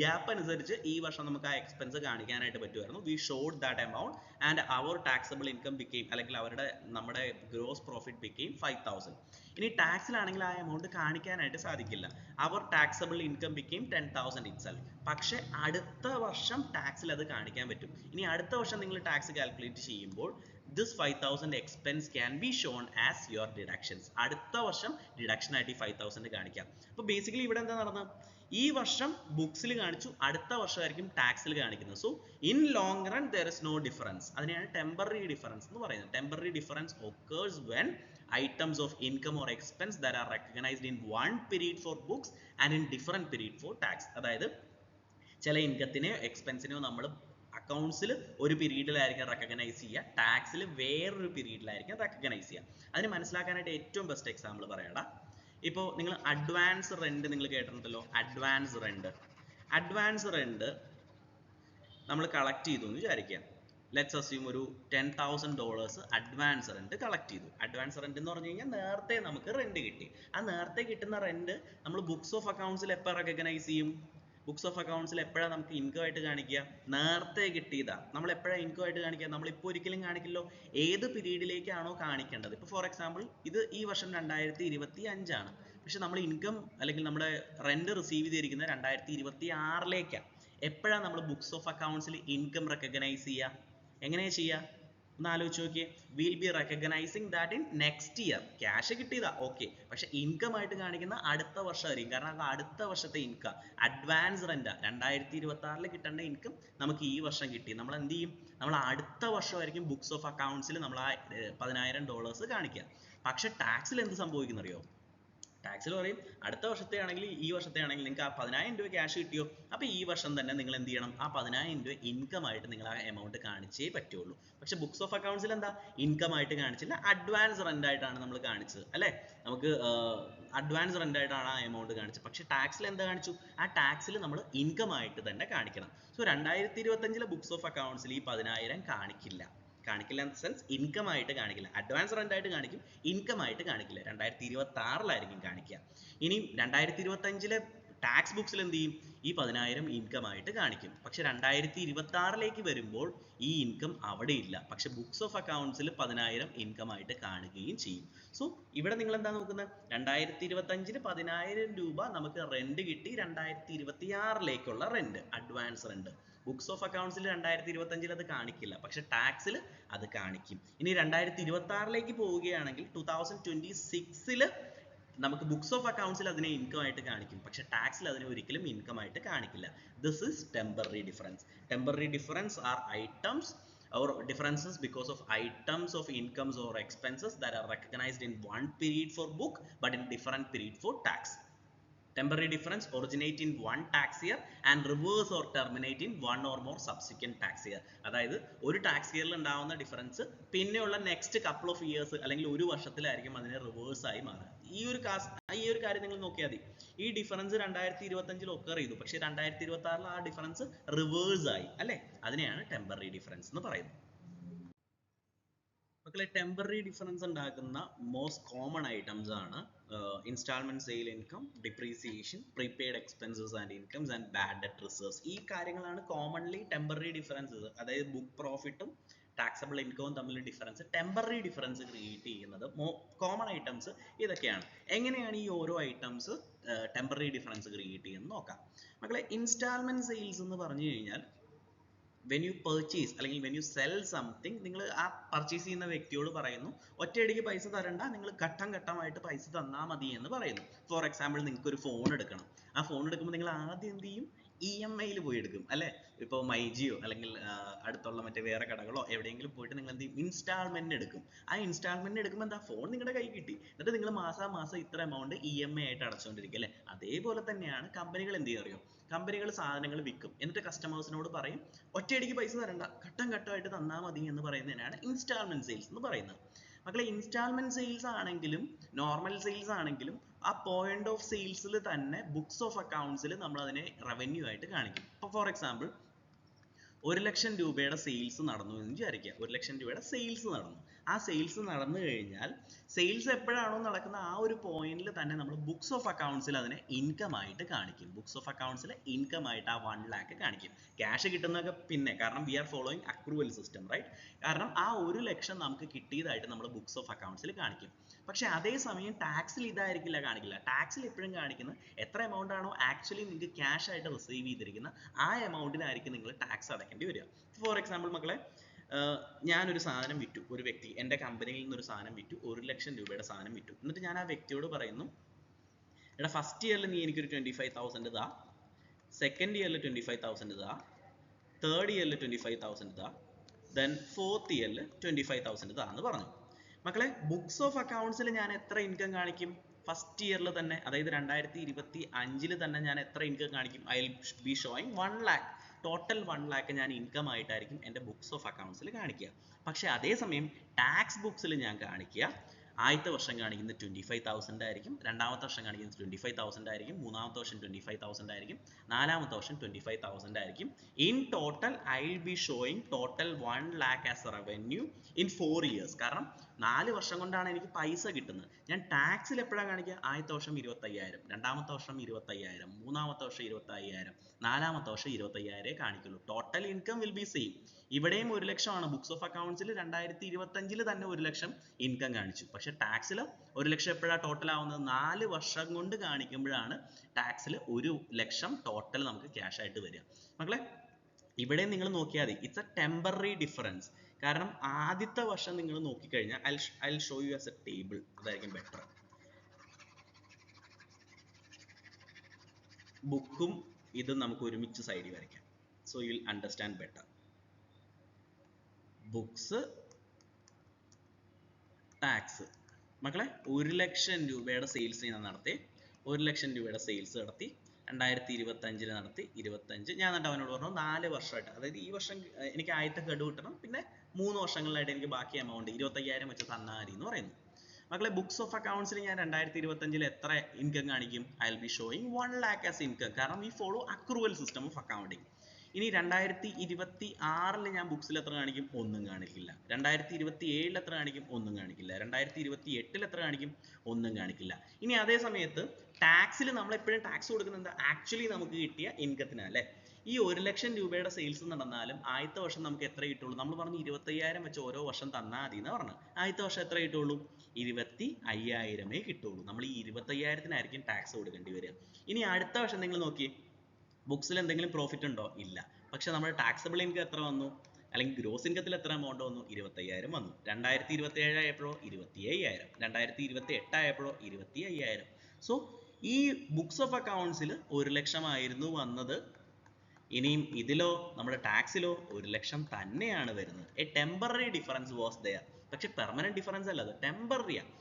ഗ്യാപ്പ് അനുസരിച്ച് ഈ വർഷം നമുക്ക് ആ എക്സ്പെൻസ് കാണിക്കാനായിട്ട് പറ്റുമായിരുന്നു. We showed that amount and our taxable income became അല്ലെങ്കിൽ അവരുടെ നമ്മുടെ gross profit became five thousand ഇനി ടാക്സിലാണെങ്കിൽ ആ എമൗണ്ട് കാണിക്കാനായിട്ട് സാധിക്കില്ല. Our taxable income became ten thousand itself പക്ഷേ അടുത്ത വർഷം ടാക്സിൽ അത് കാണിക്കാൻ പറ്റും. ഇനി അടുത്ത വർഷം നിങ്ങൾ ടാക്സ് കാൽക്കുലേറ്റ് ചെയ്യുമ്പോൾ this five thousand expense can be shown as your deductions അടുത്ത വർഷം ഡിഡക്ഷൻ ആയിട്ട് ഈ ഫൈവ് തൗസൻഡ് കാണിക്കാം. അപ്പോൾ ബേസിക്കലി ഇവിടെ എന്താ നടന്നത് ഈ വർഷം ബുക്സിൽ കാണിച്ചു അടുത്ത വർഷമായിരിക്കും ടാക്സിൽ കാണിക്കുന്നത്. So in long run there is no difference അതിനെയാണ് ടെമ്പററി ഡിഫറൻസ് എന്ന് പറയുന്നത്. Temporary difference occurs when items of income or expense that are recognized in one period for books and in different period for tax. അതായത് ചില ഇൻകത്തിനെയോ എക്സ്പെൻസിനെയോ നമ്മൾ അക്കൗണ്ട്സിൽ ഒരു പീരീഡിലായിരിക്കും recognise ചെയ്യുക. ടാക്സിൽ വേറൊരു പീരീഡിലായിരിക്കും recognise ചെയ്യുക. അതിന് മനസ്സിലാക്കാനായിട്ട് ഏറ്റവും ബെസ്റ്റ് എക്സാമ്പിൾ പറയടാ. ഇപ്പോൾ നിങ്ങൾ അഡ്വാൻസ് റെന്റ് നിങ്ങൾ കേട്ടിട്ടുണ്ടല്ലോ. അഡ്വാൻസ് റെന്റ് അഡ്വാൻസ് റെന്റ് നമ്മൾ കളക്ട് ചെയ്തു എന്ന് വിചാരിക്കുക. ലെറ്റ്സ് അസ്യൂം ഒരു ten thousand dollars advance rent collect ചെയ്തു. അഡ്വാൻസ് റെന്റ് എന്ന് പറഞ്ഞു കഴിഞ്ഞാൽ നേരത്തെ നമുക്ക് റെന്റ് കിട്ടി. ആ നേരത്തെ കിട്ടുന്ന റെന്റ് നമ്മൾ ബുക്സ് ഓഫ് അക്കൗണ്ട്സിൽ എപ്പോൾ റെക്കഗ്നൈസ് ചെയ്യും? ബുക്സ് ഓഫ് അക്കൗണ്ട്സിൽ എപ്പോഴാണ് നമുക്ക് ഇൻകം ആയിട്ട് കാണിക്കുക? നേരത്തെ കിട്ടിയതാ. നമ്മൾ എപ്പോഴാണ് ഇൻകം ആയിട്ട് കാണിക്കുക? നമ്മൾ ഇപ്പോൾ ഒരിക്കലും കാണിക്കില്ലോ ഏത് പീരീഡിലേക്കാണോ കാണിക്കേണ്ടത്? ഇപ്പോൾ ഫോർ എക്സാമ്പിൾ ഇത് ഈ വർഷം രണ്ടായിരത്തി ഇരുപത്തി അഞ്ചാണ് പക്ഷെ നമ്മൾ ഇൻകം അല്ലെങ്കിൽ നമ്മുടെ റെന്റ് റിസീവ് ചെയ്തിരിക്കുന്നത് രണ്ടായിരത്തി ഇരുപത്തി ആറിലേക്കാണ് എപ്പോഴാണ് നമ്മൾ ബുക്സ് ഓഫ് അക്കൗണ്ട്സിൽ ഇൻകം റെക്കഗ്നൈസ് ചെയ്യുക? എങ്ങനെയാ ചെയ്യുക ഒന്ന് ആലോചിച്ച് നോക്കിയേ. Will be recognising that in next year cash കിട്ടിയതാ. ഓക്കെ പക്ഷെ ഇൻകം ആയിട്ട് കാണിക്കുന്ന അടുത്ത വർഷമായിരിക്കും. കാരണം അത് അടുത്ത വർഷത്തെ ഇൻകം അഡ്വാൻസ് റെന്റ് രണ്ടായിരത്തി ഇരുപത്തി ആറിൽ കിട്ടേണ്ട ഇൻകം നമുക്ക് ഈ വർഷം കിട്ടി. നമ്മൾ എന്ത് ചെയ്യും? നമ്മൾ അടുത്ത വർഷമായിരിക്കും ബുക്സ് ഓഫ് അക്കൗണ്ട്സിൽ നമ്മൾ ആ പതിനായിരം ഡോളേഴ്സ് കാണിക്കുക. പക്ഷെ ടാക്സിൽ എന്ത് സംഭവിക്കുന്നറിയോ? ടാക്സിൽ പറയും അടുത്ത വർഷത്തെ ആണെങ്കിൽ ഈ വർഷത്തെ ആണെങ്കിൽ നിങ്ങൾക്ക് ആ പതിനായിരം രൂപ ക്യാഷ് കിട്ടിയോ? അപ്പോൾ ഈ വർഷം തന്നെ നിങ്ങൾ എന്ത് ചെയ്യണം? ആ പതിനായിരം രൂപ ഇൻകം ആയിട്ട് നിങ്ങൾ ആ എമൗണ്ട് കാണിച്ചേ പറ്റുള്ളൂ. പക്ഷെ ബുക്സ് ഓഫ് അക്കൗണ്ട്സിൽ എന്താ? ഇൻകം ആയിട്ട് കാണിച്ചില്ല അഡ്വാൻസ് റെന്റ് ആയിട്ടാണ് നമ്മൾ കാണിച്ചത് അല്ലേ? നമുക്ക് അഡ്വാൻസ് റെന്റ് ആയിട്ടാണ് ആ എമൗണ്ട് കാണിച്ചത്. പക്ഷെ ടാക്സിൽ എന്താ കാണിച്ചു? ആ ടാക്സിൽ നമ്മൾ ഇൻകം ആയിട്ട് തന്നെ കാണിക്കണം. സോ രണ്ടായിരത്തി ഇരുപത്തഞ്ചിലെ ബുക്സ് ഓഫ് അക്കൗണ്ട്സിൽ ഈ പതിനായിരം കാണിക്കില്ല. കാണിക്കില്ല ഇൻ സെൻസ് ഇൻകം ആയിട്ട് കാണിക്കില്ല. അഡ്വാൻസ് റെന്റ് ആയിട്ട് കാണിക്കും ഇൻകം ആയിട്ട് കാണിക്കില്ല. രണ്ടായിരത്തി ഇരുപത്തി ആറിലായിരിക്കും കാണിക്കുക. ഇനി രണ്ടായിരത്തി ഇരുപത്തി അഞ്ചിലെ ടാക്സ് ബുക്സിൽ എന്ത് ചെയ്യും? ഈ പതിനായിരം ഇൻകം ആയിട്ട് കാണിക്കും. പക്ഷെ രണ്ടായിരത്തി ഇരുപത്തി ആറിലേക്ക് വരുമ്പോൾ ഈ ഇൻകം അവിടെ ഇല്ല. പക്ഷെ ബുക്സ് ഓഫ് അക്കൗണ്ട്സിൽ പതിനായിരം ഇൻകം ആയിട്ട് കാണുകയും ചെയ്യും. സോ ഇവിടെ നിങ്ങൾ എന്താ നോക്കുന്നത്? രണ്ടായിരത്തി ഇരുപത്തി അഞ്ചിന് പതിനായിരം രൂപ നമുക്ക് റെന്റ് കിട്ടി രണ്ടായിരത്തി ഇരുപത്തി ആറിലേക്കുള്ള rent advance rent books of അക്കൗണ്ട്സിൽ രണ്ടായിരത്തി ഇരുപത്തി അഞ്ചിൽ അത് കാണിക്കില്ല. പക്ഷെ ടാക്സിൽ അത് കാണിക്കും. ഇനി രണ്ടായിരത്തി ഇരുപത്തി ആറിലേക്ക് പോവുകയാണെങ്കിൽ ടൂ തൗസൻഡ് ട്വന്റി സിക്സിൽ നമുക്ക് ബുക്സ് ഓഫ് അക്കൗണ്ട്സിൽ അതിനെ ഇൻകം ആയിട്ട് കാണിക്കും. പക്ഷെ ടാക്സിൽ അതിനെ ഒരിക്കലും ഇൻകം ആയിട്ട് കാണിക്കില്ല. This is temporary difference temporary difference are items or differences because of items of incomes or expenses that are recognized in one period for book but in different period for tax. Temporary difference originate in one tax year and reverse or terminate in one or more subsequent tax year. അതായത് ഒരു tax year ൽ ഉണ്ടാവുന്ന difference പിന്നെയുള്ള next couple of years അല്ലെങ്കിൽ ഒരു വർഷത്തിലായിരിക്കും അതിനെ reverse ആയി മാറുക. ഈ ഒരു ഈ ഒരു കാര്യം നിങ്ങൾ നോക്കിയാൽ മതി. ഈ ഡിഫറൻസ് രണ്ടായിരത്തി ഇരുപത്തി അഞ്ചിൽ ഒക്കർ ചെയ്തു. പക്ഷേ രണ്ടായിരത്തി ഇരുപത്തി ആറിൽ ആ ഡിഫറൻസ് റിവേഴ്സ് ആയി അല്ലേ? അതിനെയാണ് ടെമ്പററി ഡിഫറൻസ് എന്ന് പറയുന്നത്. മക്കളെ ടെമ്പററി ഡിഫറൻസ് ഉണ്ടാക്കുന്ന മോസ്റ്റ് കോമൺ ഐറ്റംസ് ആണ് instalment sale income, depreciation, prepaid expenses and incomes and bad debt reserves. ഈ കാര്യങ്ങളാണ് commonly temporary ഡിഫറൻസസ് അതായത് ബുക്ക് പ്രോഫിറ്റും ടാക്സബിൾ ഇൻകവും തമ്മിലുള്ള ഡിഫറൻസ് ടെമ്പററി ഡിഫറൻസ് ക്രിയേറ്റ് ചെയ്യുന്നത് കോമൺ ഐറ്റംസ് ഇതൊക്കെയാണ്. എങ്ങനെയാണ് ഈ ഓരോ ഐറ്റംസ് ടെമ്പററി ഡിഫറൻസ് ക്രിയേറ്റ് ചെയ്യുന്നത് നോക്കാം. മക്കളെ ഇൻസ്റ്റാൾമെന്റ് സെയിൽസ് എന്ന് പറഞ്ഞു കഴിഞ്ഞാൽ വെൻ യു പർച്ചേസ് അല്ലെങ്കിൽ വെൻ യു സെൽ സംതിങ് നിങ്ങൾ ആ പർച്ചേസ് ചെയ്യുന്ന വ്യക്തിയോട് പറയുന്നു ഒറ്റയടിക്ക് പൈസ തരണ്ട നിങ്ങൾ ഘട്ടം ഘട്ടമായിട്ട് പൈസ തന്നാൽ മതി എന്ന് പറയുന്നു. ഫോർ എക്സാമ്പിൾ നിങ്ങൾക്ക് ഒരു ഫോൺ എടുക്കണം. ആ ഫോൺ എടുക്കുമ്പോൾ നിങ്ങൾ ആദ്യം എന്ത് ചെയ്യും? ഇ എം ഐയിൽ പോയി എടുക്കും അല്ലെ? ഇപ്പോൾ മൈജിയോ അല്ലെങ്കിൽ അടുത്തുള്ള മറ്റേ വേറെ കടകളോ എവിടെയെങ്കിലും പോയിട്ട് നിങ്ങൾ എന്ത് ചെയ്യും? ഇൻസ്റ്റാൾമെന്റ് എടുക്കും. ആ ഇൻസ്റ്റാൾമെന്റ് എടുക്കുമ്പോൾ എന്താ? ഫോൺ നിങ്ങളുടെ കൈ കിട്ടി. എന്നിട്ട് നിങ്ങൾ മാസാ മാസം ഇത്ര എമൗണ്ട് ഇ എം ഐ ആയിട്ട് അടച്ചുകൊണ്ടിരിക്കും അല്ലെ? അതേപോലെ തന്നെയാണ് കമ്പനികൾ എന്ത് ചെയ്യും അറിയോ? കമ്പനികൾ സാധനങ്ങൾ വിൽക്കും. എന്നിട്ട് കസ്റ്റമേഴ്സിനോട് പറയും ഒറ്റയടിക്ക് പൈസ തരണ്ട. ഘട്ടം ഘട്ടമായിട്ട് തന്നാൽ മതി എന്ന് പറയുന്നതിനാണ് ഇൻസ്റ്റാൾമെന്റ് സെയിൽസ് എന്ന് പറയുന്നത്. മക്കളെ ഇൻസ്റ്റാൾമെന്റ് സെയിൽസ് ആണെങ്കിലും നോർമൽ സെയിൽസ് ആണെങ്കിലും ആ പോയിന്റ് ഓഫ് സെയിൽസിൽ തന്നെ ബുക്സ് ഓഫ് അക്കൗണ്ട്സിൽ നമ്മൾ അതിനെ റവന്യൂ ആയിട്ട് കാണിക്കും. ഇപ്പൊ ഫോർ എക്സാമ്പിൾ ഒരു ലക്ഷം രൂപയുടെ സെയിൽസ് നടന്നു എന്ന് വിചാരിക്കുക. ഒരു ലക്ഷം രൂപയുടെ സെയിൽസ് നടന്നു. ആ സെയിൽസ് നടന്നു കഴിഞ്ഞാൽ സെയിൽസ് എപ്പോഴാണോ നടക്കുന്ന ആ ഒരു പോയിന്റിൽ തന്നെ നമ്മൾ ബുക്സ് ഓഫ് അക്കൗണ്ട്സിൽ അതിനെ ഇൻകം ആയിട്ട് കാണിക്കും. ബുക്സ് ഓഫ് അക്കൗണ്ട്സിൽ ഇൻകം ആയിട്ട് ആ വൺ ലാക്ക് കാണിക്കും. ക്യാഷ് കിട്ടുന്നതൊക്കെ പിന്നെ കാരണം we are following accrual system right കാരണം ആ ഒരു ലക്ഷം നമുക്ക് കിട്ടിയതായിട്ട് നമ്മൾ ബുക്സ് ഓഫ് അക്കൗണ്ട്സിൽ കാണിക്കും. പക്ഷെ അതേസമയം ടാക്സിൽ ഇതായിരിക്കില്ല കാണിക്കില്ല. ടാക്സിൽ എപ്പോഴും കാണിക്കുന്നത് എത്ര എമൗണ്ട് ആണോ ആക്ച്വലി നിങ്ങൾക്ക് ക്യാഷ് ആയിട്ട് റിസീവ് ചെയ്തിരിക്കുന്ന ആ എമൗണ്ടിനായിരിക്കും നിങ്ങൾ ടാക്സ് അടയ്ക്കേണ്ടി വരിക. ഫോർ എക്സാമ്പിൾ മക്കളെ ഞാനൊരു സാധനം വിറ്റു. ഒരു വ്യക്തി എന്റെ കമ്പനിയിൽ നിന്ന് ഒരു സാധനം വിറ്റു. ഒരു ലക്ഷം രൂപയുടെ സാധനം വിറ്റു. എന്നിട്ട് ഞാൻ ആ വ്യക്തിയോട് പറയുന്നു എടാ ഫസ്റ്റ് ഇയറിൽ നീ എനിക്കൊരു ട്വന്റി ഫൈവ് തൗസൻഡ് താ സെക്കൻഡ് ഇയറിൽ ട്വന്റി ഫൈവ് തൗസൻഡ് താ തേർഡ് ഇയറിൽ ട്വന്റി ഫൈവ് തൗസൻഡ് താ ദെൻ ഫോർത്ത് ഇയറിൽ ട്വന്റി ഫൈവ് തൗസൻഡ് താ എന്ന് പറഞ്ഞു. മക്കളെ ബുക്സ് ഓഫ് അക്കൗണ്ട്സിൽ ഞാൻ എത്ര ഇൻകം കാണിക്കും? ഫസ്റ്റ് ഇയറിൽ തന്നെ അതായത് രണ്ടായിരത്തി ഇരുപത്തി അഞ്ചിൽ തന്നെ ഞാൻ എത്ര ഇൻകം കാണിക്കും? I be showing one lakh total one lakh ഞാൻ ഇൻകം ആയിട്ടായിരിക്കും എന്റെ ബുക്സ് ഓഫ് അക്കൗണ്ട്സിൽ കാണിക്കുക. പക്ഷേ അതേസമയം ടാക്സ് ബുക്സിൽ ഞാൻ കാണിക്കുക. ആദ്യത്തെ വർഷം കാണിക്കുന്നത് ട്വന്റി ഫൈവ് തൗസൻഡ് ആയിരിക്കും. രണ്ടാമത്തെ വർഷം കാണിക്കുന്നത് ട്വന്റി ഫൈവ് തൗസൻഡ് ആയിരിക്കും. മൂന്നാമത്തെ വർഷം ട്വന്റി ഫൈവ് തൗസൻഡ് ആയിരിക്കും. നാലാമത്തെ വർഷം ട്വന്റി ഫൈവ് തൗസൻഡ് ആയിരിക്കും. In total I will be showing total one lakh as revenue in four years കാരണം നാല് വർഷം കൊണ്ടാണ് എനിക്ക് പൈസ കിട്ടുന്നത്. ഞാൻ ടാക്സിൽ എപ്പോഴാണ് കാണിക്കുക ആദ്യത്തെ വർഷം ഇരുപത്തയ്യായിരം രണ്ടാമത്തെ വർഷം ഇരുപത്തയ്യായിരം മൂന്നാമത്തെ വർഷം ഇരുപത്തയ്യായിരം നാലാമത്തെ വർഷം ഇരുപത്തയ്യായിരമേ കാണിക്കുള്ളൂ. Total income will be same ഇവിടെയും ഒരു ലക്ഷമാണ്. ബുക്സ് ഓഫ് അക്കൗണ്ട്സിൽ രണ്ടായിരത്തി ഇരുപത്തഞ്ചിൽ തന്നെ ഒരു ലക്ഷം ഇൻകം കാണിച്ചു. പക്ഷെ ടാക്സിൽ ഒരു ലക്ഷം എപ്പോഴാണ് ടോട്ടൽ ആവുന്നത്? നാല് വർഷം കൊണ്ട് കാണിക്കുമ്പോഴാണ് ടാക്സിൽ ഒരു ലക്ഷം ടോട്ടൽ നമുക്ക് ക്യാഷ് ആയിട്ട് വരിക. മക്കളെ ഇവിടെ നിങ്ങൾ നോക്കിയാൽ മതി. ഇറ്റ്സ് എ ടെമ്പററി ഡിഫറൻസ് കാരണം ആദ്യത്തെ വർഷം നിങ്ങൾ നോക്കിക്കഴിഞ്ഞാൽ I I show you as a table അതായിരിക്കും ബെറ്റർ ബുക്കും ഇതും നമുക്ക് ഒരുമിച്ച് സൈഡിൽ വരയ്ക്കാം. So you will understand better books tax മക്കളെ ഒരു ലക്ഷം രൂപയുടെ സെയിൽസ് ഞാൻ നടത്തി. ഒരു ലക്ഷം രൂപയുടെ സെയിൽസ് നടത്തി. രണ്ടായിരത്തി ഇരുപത്തി അഞ്ചിൽ നടത്തി ഇരുപത്തഞ്ച് ഞാൻ എന്നിട്ട് അവനോട് പറഞ്ഞു നാല് വർഷമായിട്ട്. അതായത് ഈ വർഷം എനിക്ക് ആദ്യത്തെ ഗഡു കിട്ടണം പിന്നെ മൂന്ന് വർഷങ്ങളിലായിട്ട് എനിക്ക് ബാക്കി എമൗണ്ട് ഇരുപത്തയ്യായിരം വെച്ച് തന്നാൽ മതി എന്ന് പറയുന്നു. മക്കളെ ബുക്സ് ഓഫ് അക്കൗണ്ട്സിൽ ഞാൻ രണ്ടായിരത്തി ഇരുപത്തഞ്ചിൽ എത്ര ഇൻകം കാണിക്കും? I will be showing one lakh as income കാരണം we follow accrual system of accounting ഇനി രണ്ടായിരത്തി ഇരുപത്തി ആറിൽ ഞാൻ ബുക്സിൽ എത്ര കാണിക്കും? ഒന്നും കാണിക്കില്ല. രണ്ടായിരത്തി ഇരുപത്തി ഏഴിൽ എത്ര കാണിക്കും? ഒന്നും കാണിക്കില്ല. രണ്ടായിരത്തി ഇരുപത്തി എട്ടിൽ എത്ര കാണിക്കും? ഒന്നും കാണിക്കില്ല. ഇനി അതേ സമയത്ത് ടാക്സിൽ നമ്മൾ എപ്പോഴും ടാക്സ് കൊടുക്കുന്നത് ആക്ച്വലി നമുക്ക് കിട്ടിയ ഇൻകത്തിനെ അല്ലേ? ഈ ഒരു ലക്ഷം രൂപയുടെ സെയിൽസ് നടന്നാലും ആദ്യത്തെ വർഷം നമുക്ക് എത്ര കിട്ടുള്ളൂ? നമ്മൾ പറഞ്ഞു ഇരുപത്തയ്യായിരം വെച്ച് ഓരോ വർഷം തന്നാൽ മതി എന്ന് പറഞ്ഞു ആദ്യത്തെ വർഷം എത്ര കിട്ടുള്ളൂ? ഇരുപത്തി അയ്യായിരമേ കിട്ടുള്ളൂ. നമ്മൾ ഈ ഇരുപത്തയ്യായിരത്തിനായിരിക്കും ടാക്സ് കൊടുക്കേണ്ടി വരിക. ഇനി അടുത്ത വർഷം നിങ്ങൾ നോക്കി ബുക്സിൽ എന്തെങ്കിലും പ്രോഫിറ്റ് ഉണ്ടോ? ഇല്ല. പക്ഷെ നമ്മുടെ ടാക്സബിൾ ഇൻകം എത്ര വന്നു? അല്ലെങ്കിൽ ഗ്രോസ് ഇൻകത്തിൽ എത്ര എമൗണ്ട് വന്നു? ഇരുപത്തയ്യായിരം വന്നു. രണ്ടായിരത്തി ഇരുപത്തി ഏഴ് ആയപ്പോഴോ? ഇരുപത്തി അയ്യായിരം രണ്ടായിരത്തി ഇരുപത്തി എട്ട് ആയപ്പോഴോ? ഇരുപത്തി അയ്യായിരം സോ ഈ ബുക്സ് ഓഫ് അക്കൗണ്ട്സിൽ ഒരു ലക്ഷമായിരുന്നു വന്നത്. ഇനിയും ഇതിലോ നമ്മുടെ ടാക്സിലോ ഒരു ലക്ഷം തന്നെയാണ് വരുന്നത്. A temporary difference was there പക്ഷെ പെർമനന്റ് ഡിഫറൻസ് അല്ല അത് ടെമ്പററിയാണ്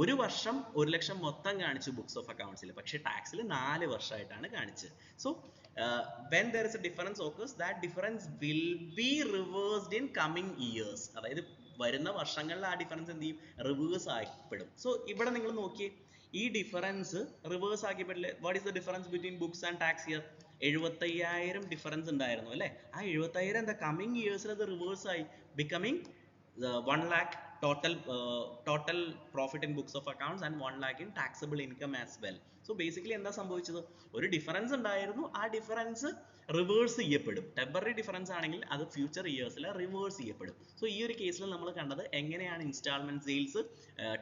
ഒരു വർഷം ഒരു ലക്ഷം മൊത്തം കാണിച്ചു ബുക്സ് ഓഫ് അക്കൗണ്ട്സിൽ പക്ഷെ ടാക്സിൽ നാല് വർഷമായിട്ടാണ് കാണിച്ചത്. So when there is a difference occurs that difference will be reversed in coming years അതായത് വരുന്ന വർഷങ്ങളിൽ ആ ഡിഫറൻസ് എന്ത് ചെയ്യും? റിവേഴ്സ് ആയിപ്പെടും സോ ഇവിടെ നിങ്ങൾ നോക്കിയേ. ഈ difference reverse ആക്കിപ്പെടില്ലേ what is the difference between books and tax year എഴുപത്തയ്യായിരം ഡിഫറൻസ് ഉണ്ടായിരുന്നു അല്ലേ? ആ എഴുപത്തയ്യായിരം എന്താ കമ്മിങ് ഇയേഴ്സിൽ അത് റിവേഴ്സ് ആയി? Becoming one lakh total total total profit in books of accounts and 1 in in income as as well basically എന്താ സംഭവിച്ചത്? ഒരു ഡിഫറൻസ് ഉണ്ടായിരുന്നു. ആ ഡിഫറൻസ് റിവേഴ്സ് ചെയ്യപ്പെടും. ടെമ്പററി ഡിഫറൻസ് ആണെങ്കിൽ അത് ഫ്യൂച്ചർ ഇയേഴ്സിൽ റിവേഴ്സ് ചെയ്യപ്പെടും. സോ ഈ ഒരു കേസിൽ നമ്മൾ കണ്ടത് എങ്ങനെയാണ് ഇൻസ്റ്റാൾമെന്റ് സെയിൽസ്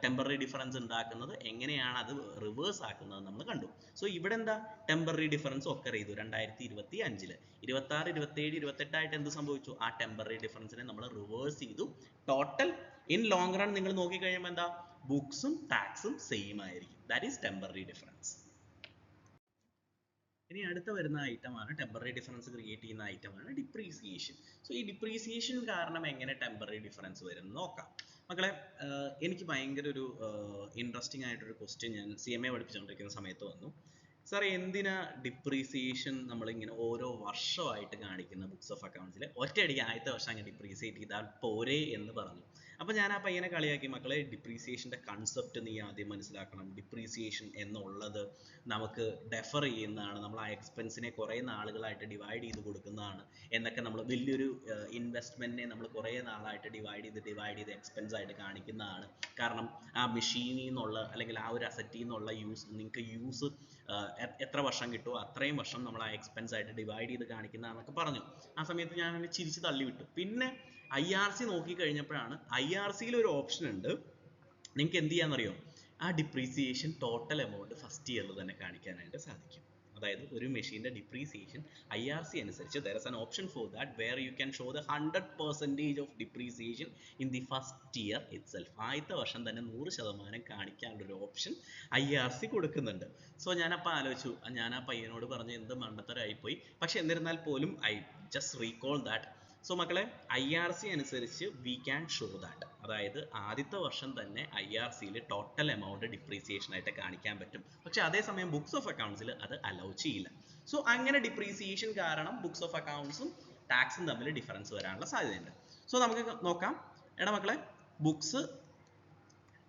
ടെമ്പററി ഡിഫറൻസ് ഉണ്ടാക്കുന്നത് എങ്ങനെയാണ് അത് റിവേഴ്സ് ആക്കുന്നത് നമ്മൾ കണ്ടു. സോ ഇവിടെ എന്താ? ടെമ്പററി ഡിഫറൻസ് ഒക്കെ ചെയ്തു രണ്ടായിരത്തി ഇരുപത്തി അഞ്ചിൽ ഇരുപത്തി ആറ് ഇരുപത്തി ഏഴ് ഇരുപത്തെട്ടായിട്ട് എന്ത് സംഭവിച്ചു? ആ ടെമ്പററി ഡിഫറൻസിനെ നമ്മൾ റിവേഴ്സ് ചെയ്തു. ടോട്ടൽ ഇൻ ലോങ് റൺ നിങ്ങൾ നോക്കിക്കഴിയുമ്പോൾ എന്താ? ബുക്സും ടാക്സും സെയിം ആയിരിക്കും. ദാറ്റ് ഈസ് ടെമ്പററി ഡിഫറൻസ് ഇനി അടുത്ത വരുന്ന ഐറ്റമാണ് ടെമ്പററി ഡിഫറൻസ് ക്രിയേറ്റ് ചെയ്യുന്ന ഐറ്റമാണ് ഡിപ്രീസിയേഷൻ സോ ഈ ഡിപ്രീസിയേഷൻ കാരണം എങ്ങനെ ടെമ്പററി ഡിഫറൻസ് വരും നോക്കാം. മക്കളെ എനിക്ക് ഭയങ്കര ഒരു ഇൻട്രസ്റ്റിംഗ് ആയിട്ടൊരു ക്വസ്റ്റ്യൻ ഞാൻ സി എം എ പഠിപ്പിച്ചുകൊണ്ടിരിക്കുന്ന സമയത്ത് വന്നു. സാർ എന്തിനാ ഡിപ്രീസിയേഷൻ നമ്മളിങ്ങനെ ഓരോ വർഷമായിട്ട് കാണിക്കുന്ന ബുക്സ് ഓഫ് അക്കൗണ്ട്സിൽ ഒറ്റയടിക്ക് ആദ്യത്തെ വർഷം അങ്ങ് ഡിപ്രീസിയേറ്റ് ചെയ്താൽ പോരെ എന്ന് പറഞ്ഞു. അപ്പോൾ ഞാൻ ആ പയ്യനെ കളിയാക്കി. മക്കളെ ഡിപ്രീസിയേഷന്റെ കൺസെപ്റ്റ് നീ ആദ്യം മനസ്സിലാക്കണം. ഡിപ്രീസിയേഷൻ എന്നുള്ളത് നമുക്ക് ഡെഫർ ചെയ്യുന്നതാണ്. നമ്മൾ ആ എക്സ്പെൻസിനെ കുറേ നാളുകളായിട്ട് ഡിവൈഡ് ചെയ്ത് കൊടുക്കുന്നതാണ് എന്നൊക്കെ നമ്മൾ വലിയൊരു ഇൻവെസ്റ്റ്മെന്റിനെ നമ്മൾ കുറേ നാളായിട്ട് ഡിവൈഡ് ചെയ്ത് ഡിവൈഡ് ചെയ്ത് എക്സ്പെൻസ് ആയിട്ട് കാണിക്കുന്നതാണ്. കാരണം ആ മെഷീനിൽ നിന്നുള്ള അല്ലെങ്കിൽ ആ ഒരു അസറ്റിൽ നിന്നുള്ള യൂസ് നിങ്ങൾക്ക് യൂസ് എത്ര വർഷം കിട്ടുമോ അത്രയും വർഷം നമ്മൾ ആ എക്സ്പെൻസ് ആയിട്ട് ഡിവൈഡ് ചെയ്ത് കാണിക്കുന്നതാണെന്നൊക്കെ പറഞ്ഞു. ആ സമയത്ത് ഞാൻ ചിരിച്ച് തള്ളി വിട്ടു. പിന്നെ ഐ ആർ സി നോക്കി കഴിഞ്ഞപ്പോഴാണ് ഐ ആർ സിയിൽ ഒരു ഓപ്ഷൻ ഉണ്ട്. നിങ്ങൾക്ക് എന്ത് ചെയ്യാന്നറിയോ? ആ ഡിപ്രീസിയേഷൻ ടോട്ടൽ എമൗണ്ട് ഫസ്റ്റ് ഇയറിൽ തന്നെ കാണിക്കാനായിട്ട് സാധിക്കും. അതായത് ഒരു മെഷീന്റെ ഡിപ്രീസിയേഷൻ ഐ ആർ സി അനുസരിച്ച് there is an option for that where you can show the hundred percentage of depreciation in the first year itself ആദ്യത്തെ വർഷം തന്നെ നൂറ് ശതമാനം കാണിക്കാനുള്ള ഒരു ഓപ്ഷൻ ഐ ആർ സി കൊടുക്കുന്നുണ്ട്. സോ ഞാനപ്പോൾ ആലോചിച്ചു. ഞാൻ ആ പയ്യനോട് പറഞ്ഞു എന്ത് മണ്ടത്തരമായിപ്പോയി പക്ഷെ എന്നിരുന്നാൽ പോലും I just recall that so മക്കളെ ഐ ആർ സി അനുസരിച്ച് വി ക്യാൻ ഷോ ദാറ്റ് അതായത് ആദ്യത്തെ വർഷം തന്നെ ഐ ആർ സിയിൽ ടോട്ടൽ എമൗണ്ട് ഡിപ്രീസിയേഷൻ ആയിട്ട് കാണിക്കാൻ പറ്റും. പക്ഷെ അതേസമയം ബുക്സ് ഓഫ് അക്കൗണ്ട്സിൽ അത് അലൗ ചെയ്യില്ല. സോ അങ്ങനെ ഡിപ്രീസിയേഷൻ കാരണം ബുക്സ് ഓഫ് അക്കൗണ്ട്സും ടാക്സും തമ്മിൽ ഡിഫറൻസ് വരാനുള്ള സാധ്യതയുണ്ട്. സോ നമുക്ക് നോക്കാം. എടാ മക്കളെ ബുക്സ്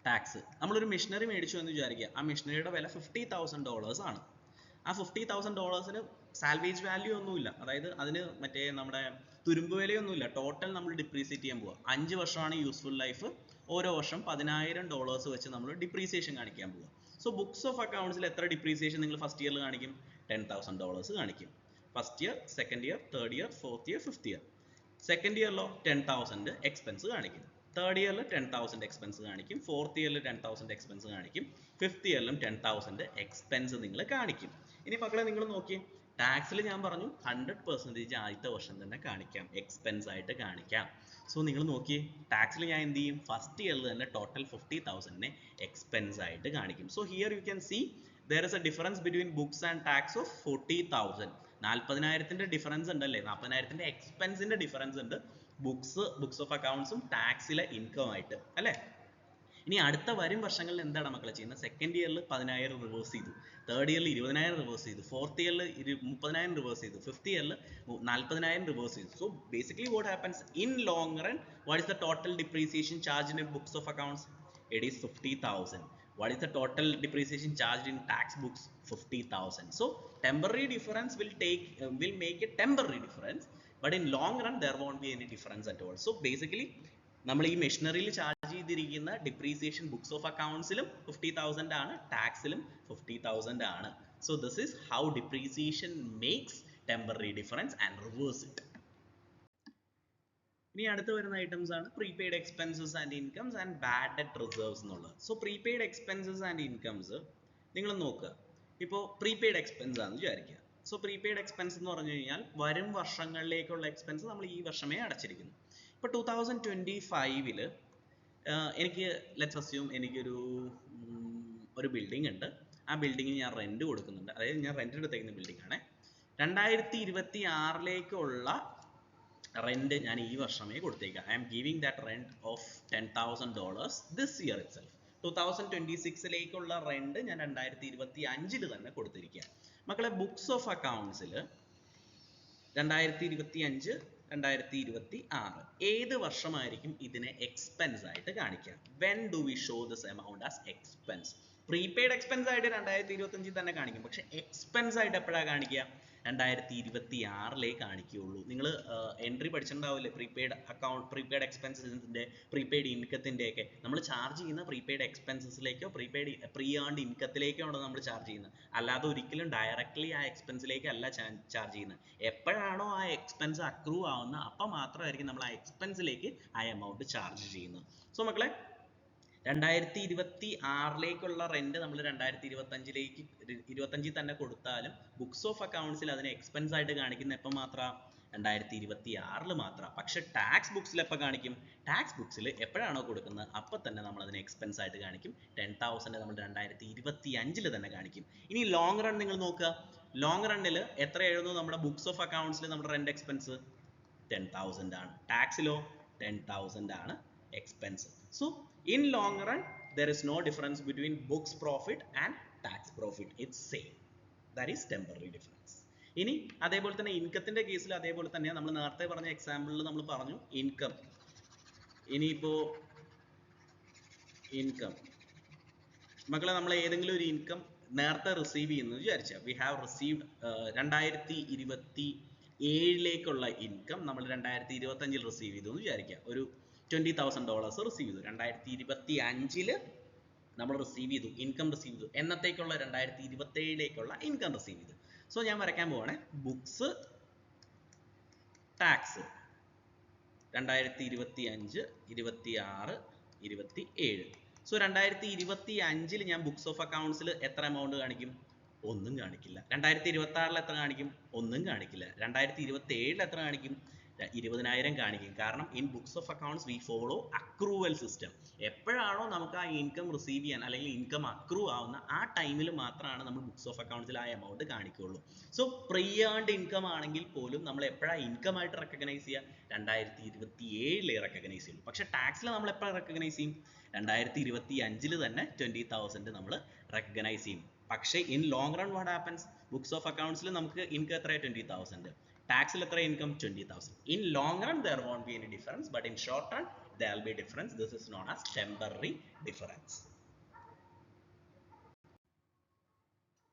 ടാക്സ് നമ്മളൊരു മെഷീനറി മേടിച്ചു എന്ന് വിചാരിക്കുക. ആ മെഷീനറിയുടെ വില ഫിഫ്റ്റി തൗസൻഡ് ഡോളേഴ്സ് ആണ്. ആ ഫിഫ്റ്റി തൗസൻഡ് ഡോളേഴ്സിന് സാൽവേജ് വാല്യൂ ഒന്നുമില്ല. അതായത് അതിന് മറ്റേ നമ്മുടെ തുരുമ്പ് വിലയൊന്നുമില്ല. ടോട്ടൽ നമ്മൾ ഡിപ്രീസിയേറ്റ് ചെയ്യാൻ പോവുക അഞ്ച് വർഷമാണ് യൂസ്ഫുൾ ലൈഫ് ഓരോ വർഷം പതിനായിരം ഡോളേഴ്സ് വെച്ച് നമ്മൾ ഡിപ്രീസിയേഷൻ കാണിക്കാൻ പോവുക സോ ബുക്സ് ഓഫ് അക്കൗണ്ട്സിൽ എത്ര ഡിപ്രീസിയേഷൻ നിങ്ങൾ ഫസ്റ്റ് ഇയറിൽ കാണിക്കും? ടെൻ തൗസൻഡ് ഡോളേഴ്സ് കാണിക്കും. First year second year third year fourth year fifth year second ഇയറിലോ ten thousand expense കാണിക്കും. തേർഡ് ഇയറിൽ ടെൻ തൗസൻഡ് എക്സ്പെൻസ് കാണിക്കും. ഫോർത്ത് ഇയറിൽ ടെൻ തൗസൻഡ് എക്സ്പെൻസ് കാണിക്കും. ഫിഫ്ത്ത് ഇയറിലും ടെൻ തൗസൻഡ് എക്സ്പെൻസ് നിങ്ങൾ കാണിക്കും. ഇനി മക്കളെ നിങ്ങൾ നോക്കിയേ. ടാക്സിൽ ഞാൻ പറഞ്ഞു ഹൺഡ്രഡ് പെർസെന്റേജ് ആദ്യത്തെ വർഷം തന്നെ കാണിക്കാം എക്സ്പെൻസ് ആയിട്ട് കാണിക്കാം. സോ നിങ്ങൾ നോക്കിയേ ടാക്സിൽ ഞാൻ എന്ത് ചെയ്യും? ഫസ്റ്റ് ഇയറിൽ തന്നെ ടോട്ടൽ ഫിഫ്റ്റി തൗസൻഡിനെ എക്സ്പെൻസ് ആയിട്ട് കാണിക്കും. So here you can see there is a difference between books and tax of forty thousand നാൽപ്പതിനായിരത്തിന്റെ difference ഉണ്ടല്ലേ? നാൽപ്പതിനായിരത്തിന്റെ എക്സ്പെൻസിന്റെ ഡിഫറൻസ് ഉണ്ട്. ബുക്സ് ബുക്സ് ഓഫ് അക്കൗണ്ട്സും ടാക്സിലെ ഇൻകം ആയിട്ട് അല്ലേ? ഇനി അടുത്ത വരും വർഷങ്ങളിൽ എന്താണ് മക്കളെ ചെയ്യുന്നത്? സെക്കൻഡ് ഇയറിൽ പതിനായിരം റിവേഴ്സ് ചെയ്തു. തേർഡ് ഇയറിൽ ഇരുപതിനായിരം റിവേഴ്സ് ചെയ്തു. ഫോർത്ത് ഇയറിൽ ഇരു മുപ്പതിനായിരം റിവേഴ്സ് ചെയ്തു. ഫിഫ്ത്ത് ഇയറിൽ നാൽപ്പതിനായിരം റിവേഴ്സ് ചെയ്തു. So basically what happens in long run what is the total depreciation charge in books of accounts is fifty thousand what is the total depreciation charged in tax books? 50000 so temporary difference will take uh, will make a temporary difference. but in long run there won't be any difference at all. so basically നമ്മൾ ഈ മെഷീനറിയിൽ charge ചെയ്തിരിക്കുന്ന depreciation books of അക്കൗണ്ട്സിലും fifty thousand ആണ് ടാക്സിലും fifty thousand ആണ്. So this is how depreciation makes temporary difference and reverse it ഇനി അടുത്ത് വരുന്ന ഐറ്റംസ് ആണ് prepaid expenses and incomes and bad debt reserves എന്നുള്ളത്. So prepaid expenses and incomes നിങ്ങൾ നോക്കുക ഇപ്പോൾ പ്രീപെയ്ഡ് എക്സ്പെൻസ് ആണെന്ന് വിചാരിക്കുക. സോ പ്രീപെയ്ഡ് എക്സ്പെൻസ് എന്ന് പറഞ്ഞു കഴിഞ്ഞാൽ വരും വർഷങ്ങളിലേക്കുള്ള എക്സ്പെൻസ് നമ്മൾ ഈ വർഷമേ അടച്ചിരിക്കുന്നു. ഇപ്പോൾ ടൂ തൗസൻഡ് ട്വന്റി ഫൈവിൽ എനിക്ക് ലെറ്റ്സ് അസ്യൂം എനിക്കൊരു ഒരു ബിൽഡിംഗ് ഉണ്ട്. ആ ബിൽഡിങ്ങിന് ഞാൻ റെന്റ് കൊടുക്കുന്നുണ്ട്. അതായത് ഞാൻ റെന്റ് എടുത്തേക്കുന്ന ബിൽഡിംഗ് ആണ്. രണ്ടായിരത്തി ഇരുപത്തി ആറിലേക്കുള്ള റെന്റ് ഞാൻ ഈ വർഷമേ കൊടുത്തേക്കാം. I'm giving that rent of ten thousand dollars this year itself two thousand twenty സിക്സിലേക്കുള്ള ഞാൻ രണ്ടായിരത്തി ഇരുപത്തി അഞ്ചിൽ തന്നെ കൊടുത്തിരിക്കുക മക്കളെ ബുക്സ് ഓഫ് അക്കൗണ്ട്സിൽ രണ്ടായിരത്തി ഇരുപത്തി അഞ്ച് രണ്ടായിരത്തി ഇരുപത്തി ആറ് ഏത് വർഷമായിരിക്കും ഇതിനെ എക്സ്പെൻസ് ആയിട്ട് കാണിക്കുക? When do we show this amount as expense prepaid expense ആയിട്ട് രണ്ടായിരത്തി ഇരുപത്തഞ്ചിൽ തന്നെ കാണിക്കും. പക്ഷെ എക്സ്പെൻസ് ആയിട്ട് എപ്പോഴാണ് കാണിക്കുക? രണ്ടായിരത്തി ഇരുപത്തി ആറിലേ കാണിക്കുകയുള്ളൂ നിങ്ങൾ എൻട്രി പഠിച്ചിട്ടുണ്ടാവില്ലേ? പ്രീപെയ്ഡ് അക്കൗണ്ട് പ്രീപെയ്ഡ് എക്സ്പെൻസസിന്റെ പ്രീപെയ്ഡ് ഇൻകത്തിന്റെ ഒക്കെ നമ്മൾ ചാർജ് ചെയ്യുന്ന പ്രീപെയ്ഡ് എക്സ്പെൻസസിലേക്കോ പ്രീപെയ്ഡ് പ്രീ ഏൺഡ് ഇൻകത്തിലേക്കോ ആണ് നമ്മൾ ചാർജ് ചെയ്യുന്നത്? അല്ലാതെ ഒരിക്കലും ഡയറക്റ്റ്ലി ആ എക്സ്പെൻസിലേക്ക് അല്ല ചാർജ് ചെയ്യുന്നത്. എപ്പോഴാണോ ആ എക്സ്പെൻസ് അക്രൂ ആവുന്നത് അപ്പം മാത്രമായിരിക്കും നമ്മൾ ആ എക്സ്പെൻസിലേക്ക് ആ എമൗണ്ട് ചാർജ് ചെയ്യുന്നത്. സോ മക്കളെ രണ്ടായിരത്തി ഇരുപത്തി ആറിലേക്കുള്ള റെന്റ് നമ്മൾ രണ്ടായിരത്തി ഇരുപത്തി അഞ്ചിലേക്ക് ഇരുപത്തഞ്ചിൽ തന്നെ കൊടുത്താലും ബുക്സ് ഓഫ് അക്കൗണ്ട്സിൽ അതിനെ എക്സ്പെൻസ് ആയിട്ട് കാണിക്കുന്ന എപ്പോൾ മാത്രം? രണ്ടായിരത്തി ഇരുപത്തി ആറിൽ മാത്രം. പക്ഷെ ടാക്സ് ബുക്സിൽ എപ്പോൾ കാണിക്കും? ടാക്സ് ബുക്സിൽ എപ്പോഴാണോ കൊടുക്കുന്നത്? അപ്പോൾ തന്നെ നമ്മൾ അതിനെ എക്സ്പെൻസ് ആയിട്ട് കാണിക്കും. ടെൻ തൗസൻഡ് നമ്മൾ രണ്ടായിരത്തി ഇരുപത്തി അഞ്ചിൽ തന്നെ കാണിക്കും. ഇനി ലോങ് റൺ നിങ്ങൾ നോക്കുക. ലോങ് റണ്ണിൽ എത്രയായിരുന്നു നമ്മുടെ ബുക്സ് ഓഫ് അക്കൗണ്ട്സിൽ നമ്മുടെ റെന്റ് എക്സ്പെൻസ് ടെൻ തൗസൻഡ് ആണ്. ടാക്സിലോ ടെൻ തൗസൻഡ് ആണ്. Expense So in long run there is no difference between books profit and tax profit. It's same. That is temporary difference. ഇനി അതേപോലെ തന്നെ ഇൻകത്തിന്റെ കേസിൽ അതേപോലെ തന്നെ നമ്മൾ നേരത്തെ പറഞ്ഞ എക്സാമ്പിളിൽ നമ്മൾ പറഞ്ഞു ഇൻകം ഇനിയിപ്പോ ഇൻകം മക്കളെ നമ്മൾ ഏതെങ്കിലും ഒരു ഇൻകം നേരത്തെ റിസീവ് ചെയ്യുന്നു വിചാരിച്ച. വി ഹാവ് റിസീവ്ഡ് രണ്ടായിരത്തി ഇരുപത്തി ഏഴിലേക്കുള്ള ഇൻകം നമ്മൾ രണ്ടായിരത്തി ഇരുപത്തി അഞ്ചിൽ റിസീവ് ചെയ്തു എന്ന് വിചാരിക്കുക ഒരു ട്വന്റി തൗസൻഡ് ഡോളേഴ്സ് റിസീവ് ചെയ്തു. രണ്ടായിരത്തി ഇരുപത്തി അഞ്ചിൽ നമ്മൾ റിസീവ് ചെയ്തു ഇൻകം റിസീവ് ചെയ്തു. എന്നത്തേക്കുള്ള രണ്ടായിരത്തി ഇരുപത്തി ഏഴിലേക്കുള്ള ഇൻകം റിസീവ് ചെയ്തു. സോ ഞാൻ വരയ്ക്കാൻ പോവാണ്. ബുക്സ് ടാക്സ് രണ്ടായിരത്തി ഇരുപത്തി അഞ്ച് ഇരുപത്തി ആറ് ഇരുപത്തി ഏഴ് സോ രണ്ടായിരത്തി ഇരുപത്തി അഞ്ചിൽ ഞാൻ ബുക്സ് ഓഫ് അക്കൗണ്ട്സിൽ എത്ര എമൗണ്ട് കാണിക്കും? ഒന്നും കാണിക്കില്ല. രണ്ടായിരത്തി ഇരുപത്തി ആറിൽ എത്ര കാണിക്കും? ഒന്നും കാണിക്കില്ല. രണ്ടായിരത്തി ഇരുപത്തി ഏഴിൽ എത്ര കാണിക്കും? ഇരുപതിനായിരം കാണിക്കും. കാരണം in books of accounts we follow accrual system എപ്പോഴാണോ നമുക്ക് ആ ഇൻകം റിസീവ് ചെയ്യാൻ അല്ലെങ്കിൽ ഇൻകം അക്രൂ ആവുന്ന ആ ടൈമിൽ മാത്രമാണ് നമ്മൾ ബുക്സ് ഓഫ് അക്കൗണ്ട്സിൽ ആ എമൗണ്ട് കാണിക്കുകയുള്ളൂ. സോ പ്രീ ഏൺഡ് ഇൻകം ആണെങ്കിൽ പോലും നമ്മൾ എപ്പോഴാണ് ഇൻകം ആയിട്ട് റെക്കഗ്നൈസ് ചെയ്യുക? രണ്ടായിരത്തി ഇരുപത്തി ഏഴിൽ റെക്കഗ്നൈസ് ചെയ്യുള്ളൂ. പക്ഷേ ടാക്സിൽ നമ്മൾ എപ്പോഴാണ് റെക്കഗ്നൈസ് ചെയ്യും? രണ്ടായിരത്തി ഇരുപത്തി അഞ്ചിൽ തന്നെ ട്വന്റി തൗസൻഡ് നമ്മൾ റെക്കഗ്നൈസ് ചെയ്യും. പക്ഷേ in long run what happens books of അക്കൗണ്ട്സിൽ നമുക്ക് ഇൻകം എത്രയാണ് ട്വന്റി തൗസൻഡ് ടാക്സിൽ എത്ര income twenty thousand in long run there won't be any difference but in short run there be difference this is known as temporary difference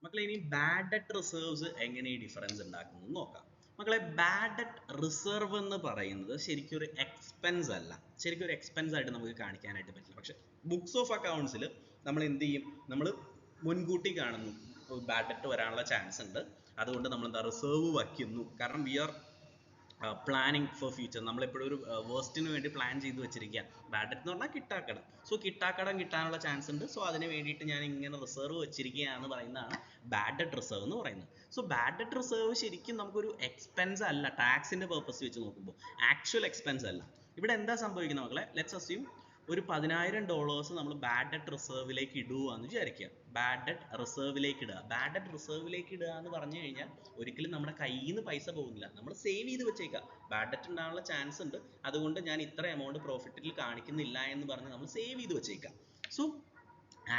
മക്കളെ ഇനി bad debt reserves എങ്ങനെ difference ഉണ്ടാക്കുന്നത് നോക്കാം. മക്കളെ bad debt reserve എന്ന് പറയുന്നത് ശരിക്കും ഒരു എക്സ്പെൻസ് അല്ല. ശരിക്കും ഒരു എക്സ്പെൻസ് ആയിട്ട് നമുക്ക് കാണിക്കാനായിട്ട് പറ്റില്ല. പക്ഷെ ബുക്സ് ഓഫ് അക്കൗണ്ട്സിൽ നമ്മൾ എന്ത് ചെയ്യും? നമ്മൾ മുൻകൂട്ടി കാണുന്നു. ബാഡ് ഡെറ്റ് വരാനുള്ള ചാൻസ് ഉണ്ട്. അതുകൊണ്ട് നമ്മൾ എന്താ റിസർവ് വയ്ക്കുന്നു. കാരണം we are planning for future നമ്മൾ എപ്പോഴും ഒരു വേസ്റ്റിന് വേണ്ടി പ്ലാൻ ചെയ്ത് വെച്ചിരിക്കുക ബാഡ് എന്ന് പറഞ്ഞാൽ കിട്ടാക്കടം. സോ കിട്ടാക്കടം കിട്ടാനുള്ള ചാൻസ് ഉണ്ട്. സോ അതിന് വേണ്ടിയിട്ട് ഞാൻ ഇങ്ങനെ റിസർവ് വെച്ചിരിക്കുകയാണെന്ന് പറയുന്നതാണ് ബാഡ് ഡെറ്റ് റിസർവ് എന്ന് പറയുന്നത്. സോ ബാഡ് ഡെറ്റ് റിസർവ് ശരിക്കും നമുക്കൊരു എക്സ്പെൻസ് അല്ല. ടാക്സിന്റെ പെർപ്പസ് വെച്ച് നോക്കുമ്പോൾ ആക്ച്വൽ എക്സ്പെൻസ് അല്ല. ഇവിടെ എന്താ സംഭവിക്കുന്നത് മക്കളെ? ലെറ്റ്സ് അസ്യൂം ഒരു പതിനായിരം ഡോളേഴ്സ് നമ്മൾ ബാഡ് ഡെറ്റ് റിസർവിലേക്ക് ഇടുകയെന്ന് വിചാരിക്കുക ബാഡ് ഡെറ്റ് റിസർവിലേക്ക് ഇടുക. ബാഡ് ഡെറ്റ് റിസർവിലേക്ക് ഇടുക എന്ന് പറഞ്ഞു കഴിഞ്ഞാൽ ഒരിക്കലും നമ്മുടെ കയ്യിൽ നിന്ന് പൈസ പോകുന്നില്ല. നമ്മൾ സേവ് ചെയ്ത് വെച്ചേക്കുക ബാഡ് ഡെറ്റ് ഉണ്ടാകാനുള്ള ചാൻസ് ഉണ്ട്. അതുകൊണ്ട് ഞാൻ ഇത്ര എമൗണ്ട് പ്രോഫിറ്റിൽ കാണിക്കുന്നില്ല എന്ന് പറഞ്ഞ് നമ്മൾ സേവ് ചെയ്ത് വെച്ചേക്കുക സോ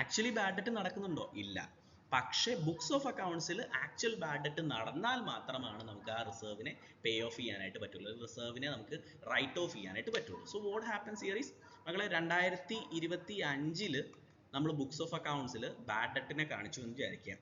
ആക്ച്വലി ബാഡ് ഡെറ്റ് നടക്കുന്നുണ്ടോ? ഇല്ല. പക്ഷേ ബുക്സ് ഓഫ് അക്കൗണ്ട്സിൽ ആക്ച്വൽ ബാഡ് ഡെറ്റ് നടന്നാൽ മാത്രമാണ് നമുക്ക് ആ റിസർവിനെ പേ ഓഫ് ചെയ്യാനായിട്ട് പറ്റുള്ളൂ. റിസർവിനെ നമുക്ക് റൈറ്റ് ഓഫ് ചെയ്യാനായിട്ട് പറ്റുള്ളൂ. So what happens here is മകളെ രണ്ടായിരത്തി ഇരുപത്തി അഞ്ചിൽ നമ്മൾ ബുക്സ് ഓഫ് അക്കൗണ്ട്സിൽ ബാഡ് ഡെറ്റിനെ കാണിച്ചു എന്ന് വിചാരിക്കുക.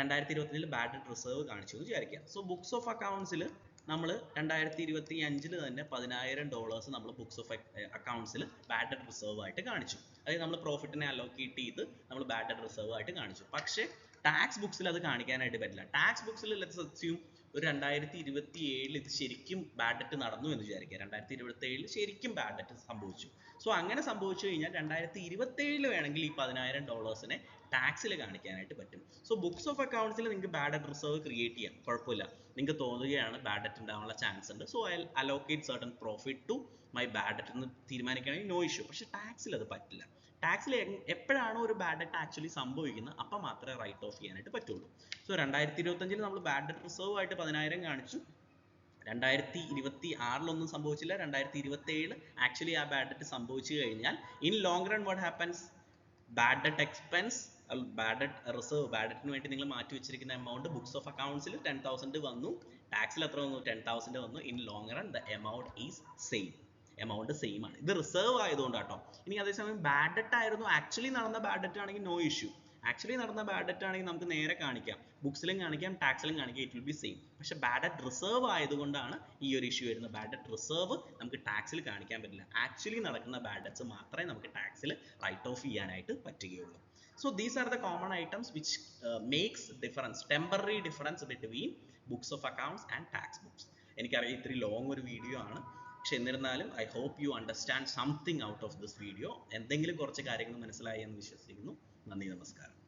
രണ്ടായിരത്തി ഇരുപത്തിയഞ്ചിൽ ബാഡ് ഡെറ്റ് റിസർവ് കാണിച്ചു എന്ന് വിചാരിക്കുക. സോ ബുക്സ് ഓഫ് അക്കൗണ്ട്സിൽ നമ്മൾ രണ്ടായിരത്തി ഇരുപത്തി അഞ്ചിൽ തന്നെ പതിനായിരം ഡോളേഴ്സ് നമ്മൾ ബുക്സ് ഓഫ് അക്കൗണ്ട്സിൽ ബാഡ് ഡെറ്റ് റിസർവ് ആയിട്ട് കാണിച്ചു. അതായത് നമ്മൾ പ്രോഫിറ്റിനെ അലോക്കേറ്റ് ചെയ്ത് നമ്മൾ ബാഡ് ഡെറ്റ് റിസർവ് ആയിട്ട് കാണിച്ചു. പക്ഷേ ടാക്സ് ബുക്സിൽ അത് കാണിക്കാനായിട്ട് പറ്റില്ല. ടാക്സ് ബുക്സിൽ ലെറ്റ്സ് അസ്യൂം ഒരു രണ്ടായിരത്തി ഇരുപത്തി ഏഴിൽ ഇത് ശരിക്കും ബാഡ് ഡെറ്റ് നടന്നു എന്ന് വിചാരിക്കുക. രണ്ടായിരത്തി ഇരുപത്തി ഏഴിൽ ശരിക്കും ബാഡ് ഡെറ്റ് സംഭവിച്ചു. സോ അങ്ങനെ സംഭവിച്ചു കഴിഞ്ഞാൽ രണ്ടായിരത്തി ഇരുപത്തി ഏഴിൽ വേണമെങ്കിൽ ഈ പതിനായിരം ഡോളേഴ്സിനെ ടാക്സിൽ കാണിക്കാനായിട്ട് പറ്റും. സോ ബുക്സ് ഓഫ് അക്കൗണ്ട്സിൽ നിങ്ങൾക്ക് ബാഡ് ഡെറ്റ് റിസർവ് ക്രിയേറ്റ് ചെയ്യാം. കുഴപ്പമില്ല. നിങ്ങൾക്ക് തോന്നുകയാണ് ബാഡ് ഡെറ്റ് ഉണ്ടാവാനുള്ള ചാൻസ് ഉണ്ട്. So I allocate certain profit to my bad debt എന്ന് തീരുമാനിക്കുകയാണെങ്കിൽ നോ ഇഷ്യൂ പക്ഷേ ടാക്സിൽ അത് പറ്റില്ല. ടാക്സിൽ എപ്പോഴാണോ ഒരു ബാഡ് ഡെറ്റ് ആക്ച്വലി സംഭവിക്കുന്നത് അപ്പം മാത്രമേ റൈറ്റ് ഓഫ് ചെയ്യാനായിട്ട് പറ്റുള്ളൂ. സോ രണ്ടായിരത്തി ഇരുപത്തഞ്ചിൽ നമ്മൾ ബാഡ് ഡെറ്റ് റിസർവ് ആയിട്ട് പതിനായിരം കാണിച്ചു. രണ്ടായിരത്തി ഇരുപത്തി ആറിലൊന്നും സംഭവിച്ചില്ല. രണ്ടായിരത്തി ഇരുപത്തി ഏഴിൽ ആക്ച്വലി ആ ബാഡ് ഡെറ്റ് സംഭവിച്ചു കഴിഞ്ഞാൽ in long run what happens bad debt expense bad debt reserve bad ഡെറ്റിന് വേണ്ടി നിങ്ങൾ മാറ്റി വെച്ചിരിക്കുന്ന എമൗണ്ട് ബുക്സ് ഓഫ് അക്കൗണ്ട്സിൽ ടെൻ തൗസൻഡ് വന്നു. ടാക്സിൽ എത്ര വന്നു? ടെൻ തൗസൻഡ് വന്നു. In long run the amount is same amount same ആണ്. ഇത് റിസർവ് ആയതുകൊണ്ട് കേട്ടോ ഇനി അതേസമയം ബാഡ് ഡെറ്റ് ആയിരുന്നു. ആക്ച്വലി നടന്ന ബാഡ് ഡെറ്റ് ആണെങ്കിൽ നോ ഇഷ്യൂ ആക്ച്വലി നടന്ന ബാഡ് ഡെറ്റ് ആണെങ്കിൽ നമുക്ക് നേരെ കാണിക്കാം. ബുക്സിലും കാണിക്കാം ടാക്സിലും കാണിക്കാം ഇറ്റ് വിൽ ബി സെയിം പക്ഷെ ബാഡ് ഡെറ്റ് റിസർവ് ആയതുകൊണ്ടാണ് ഈ ഒരു ഇഷ്യൂ വരുന്നത്. ബാഡ് ഡെറ്റ് റിസർവ് നമുക്ക് ടാക്സിൽ കാണിക്കാൻ പറ്റില്ല. ആക്ച്വലി നടക്കുന്ന ബാഡ് ഡെറ്റ്സ് മാത്രമേ നമുക്ക് ടാക്സിൽ റൈറ്റ് ഓഫ് ചെയ്യാനായിട്ട് പറ്റുകയുള്ളൂ. So these are the common items which uh, makes difference temporary difference between books of accounts and tax books. എനിക്കറിയാം ഇത്തിരി ലോങ് ഒരു വീഡിയോ ആണ്. പക്ഷെ എന്നിരുന്നാലും I hope you understand something out of this video എന്തെങ്കിലും കുറച്ച് കാര്യങ്ങൾ മനസ്സിലായി എന്ന് വിശ്വസിക്കുന്നു. നന്ദി നമസ്കാരം.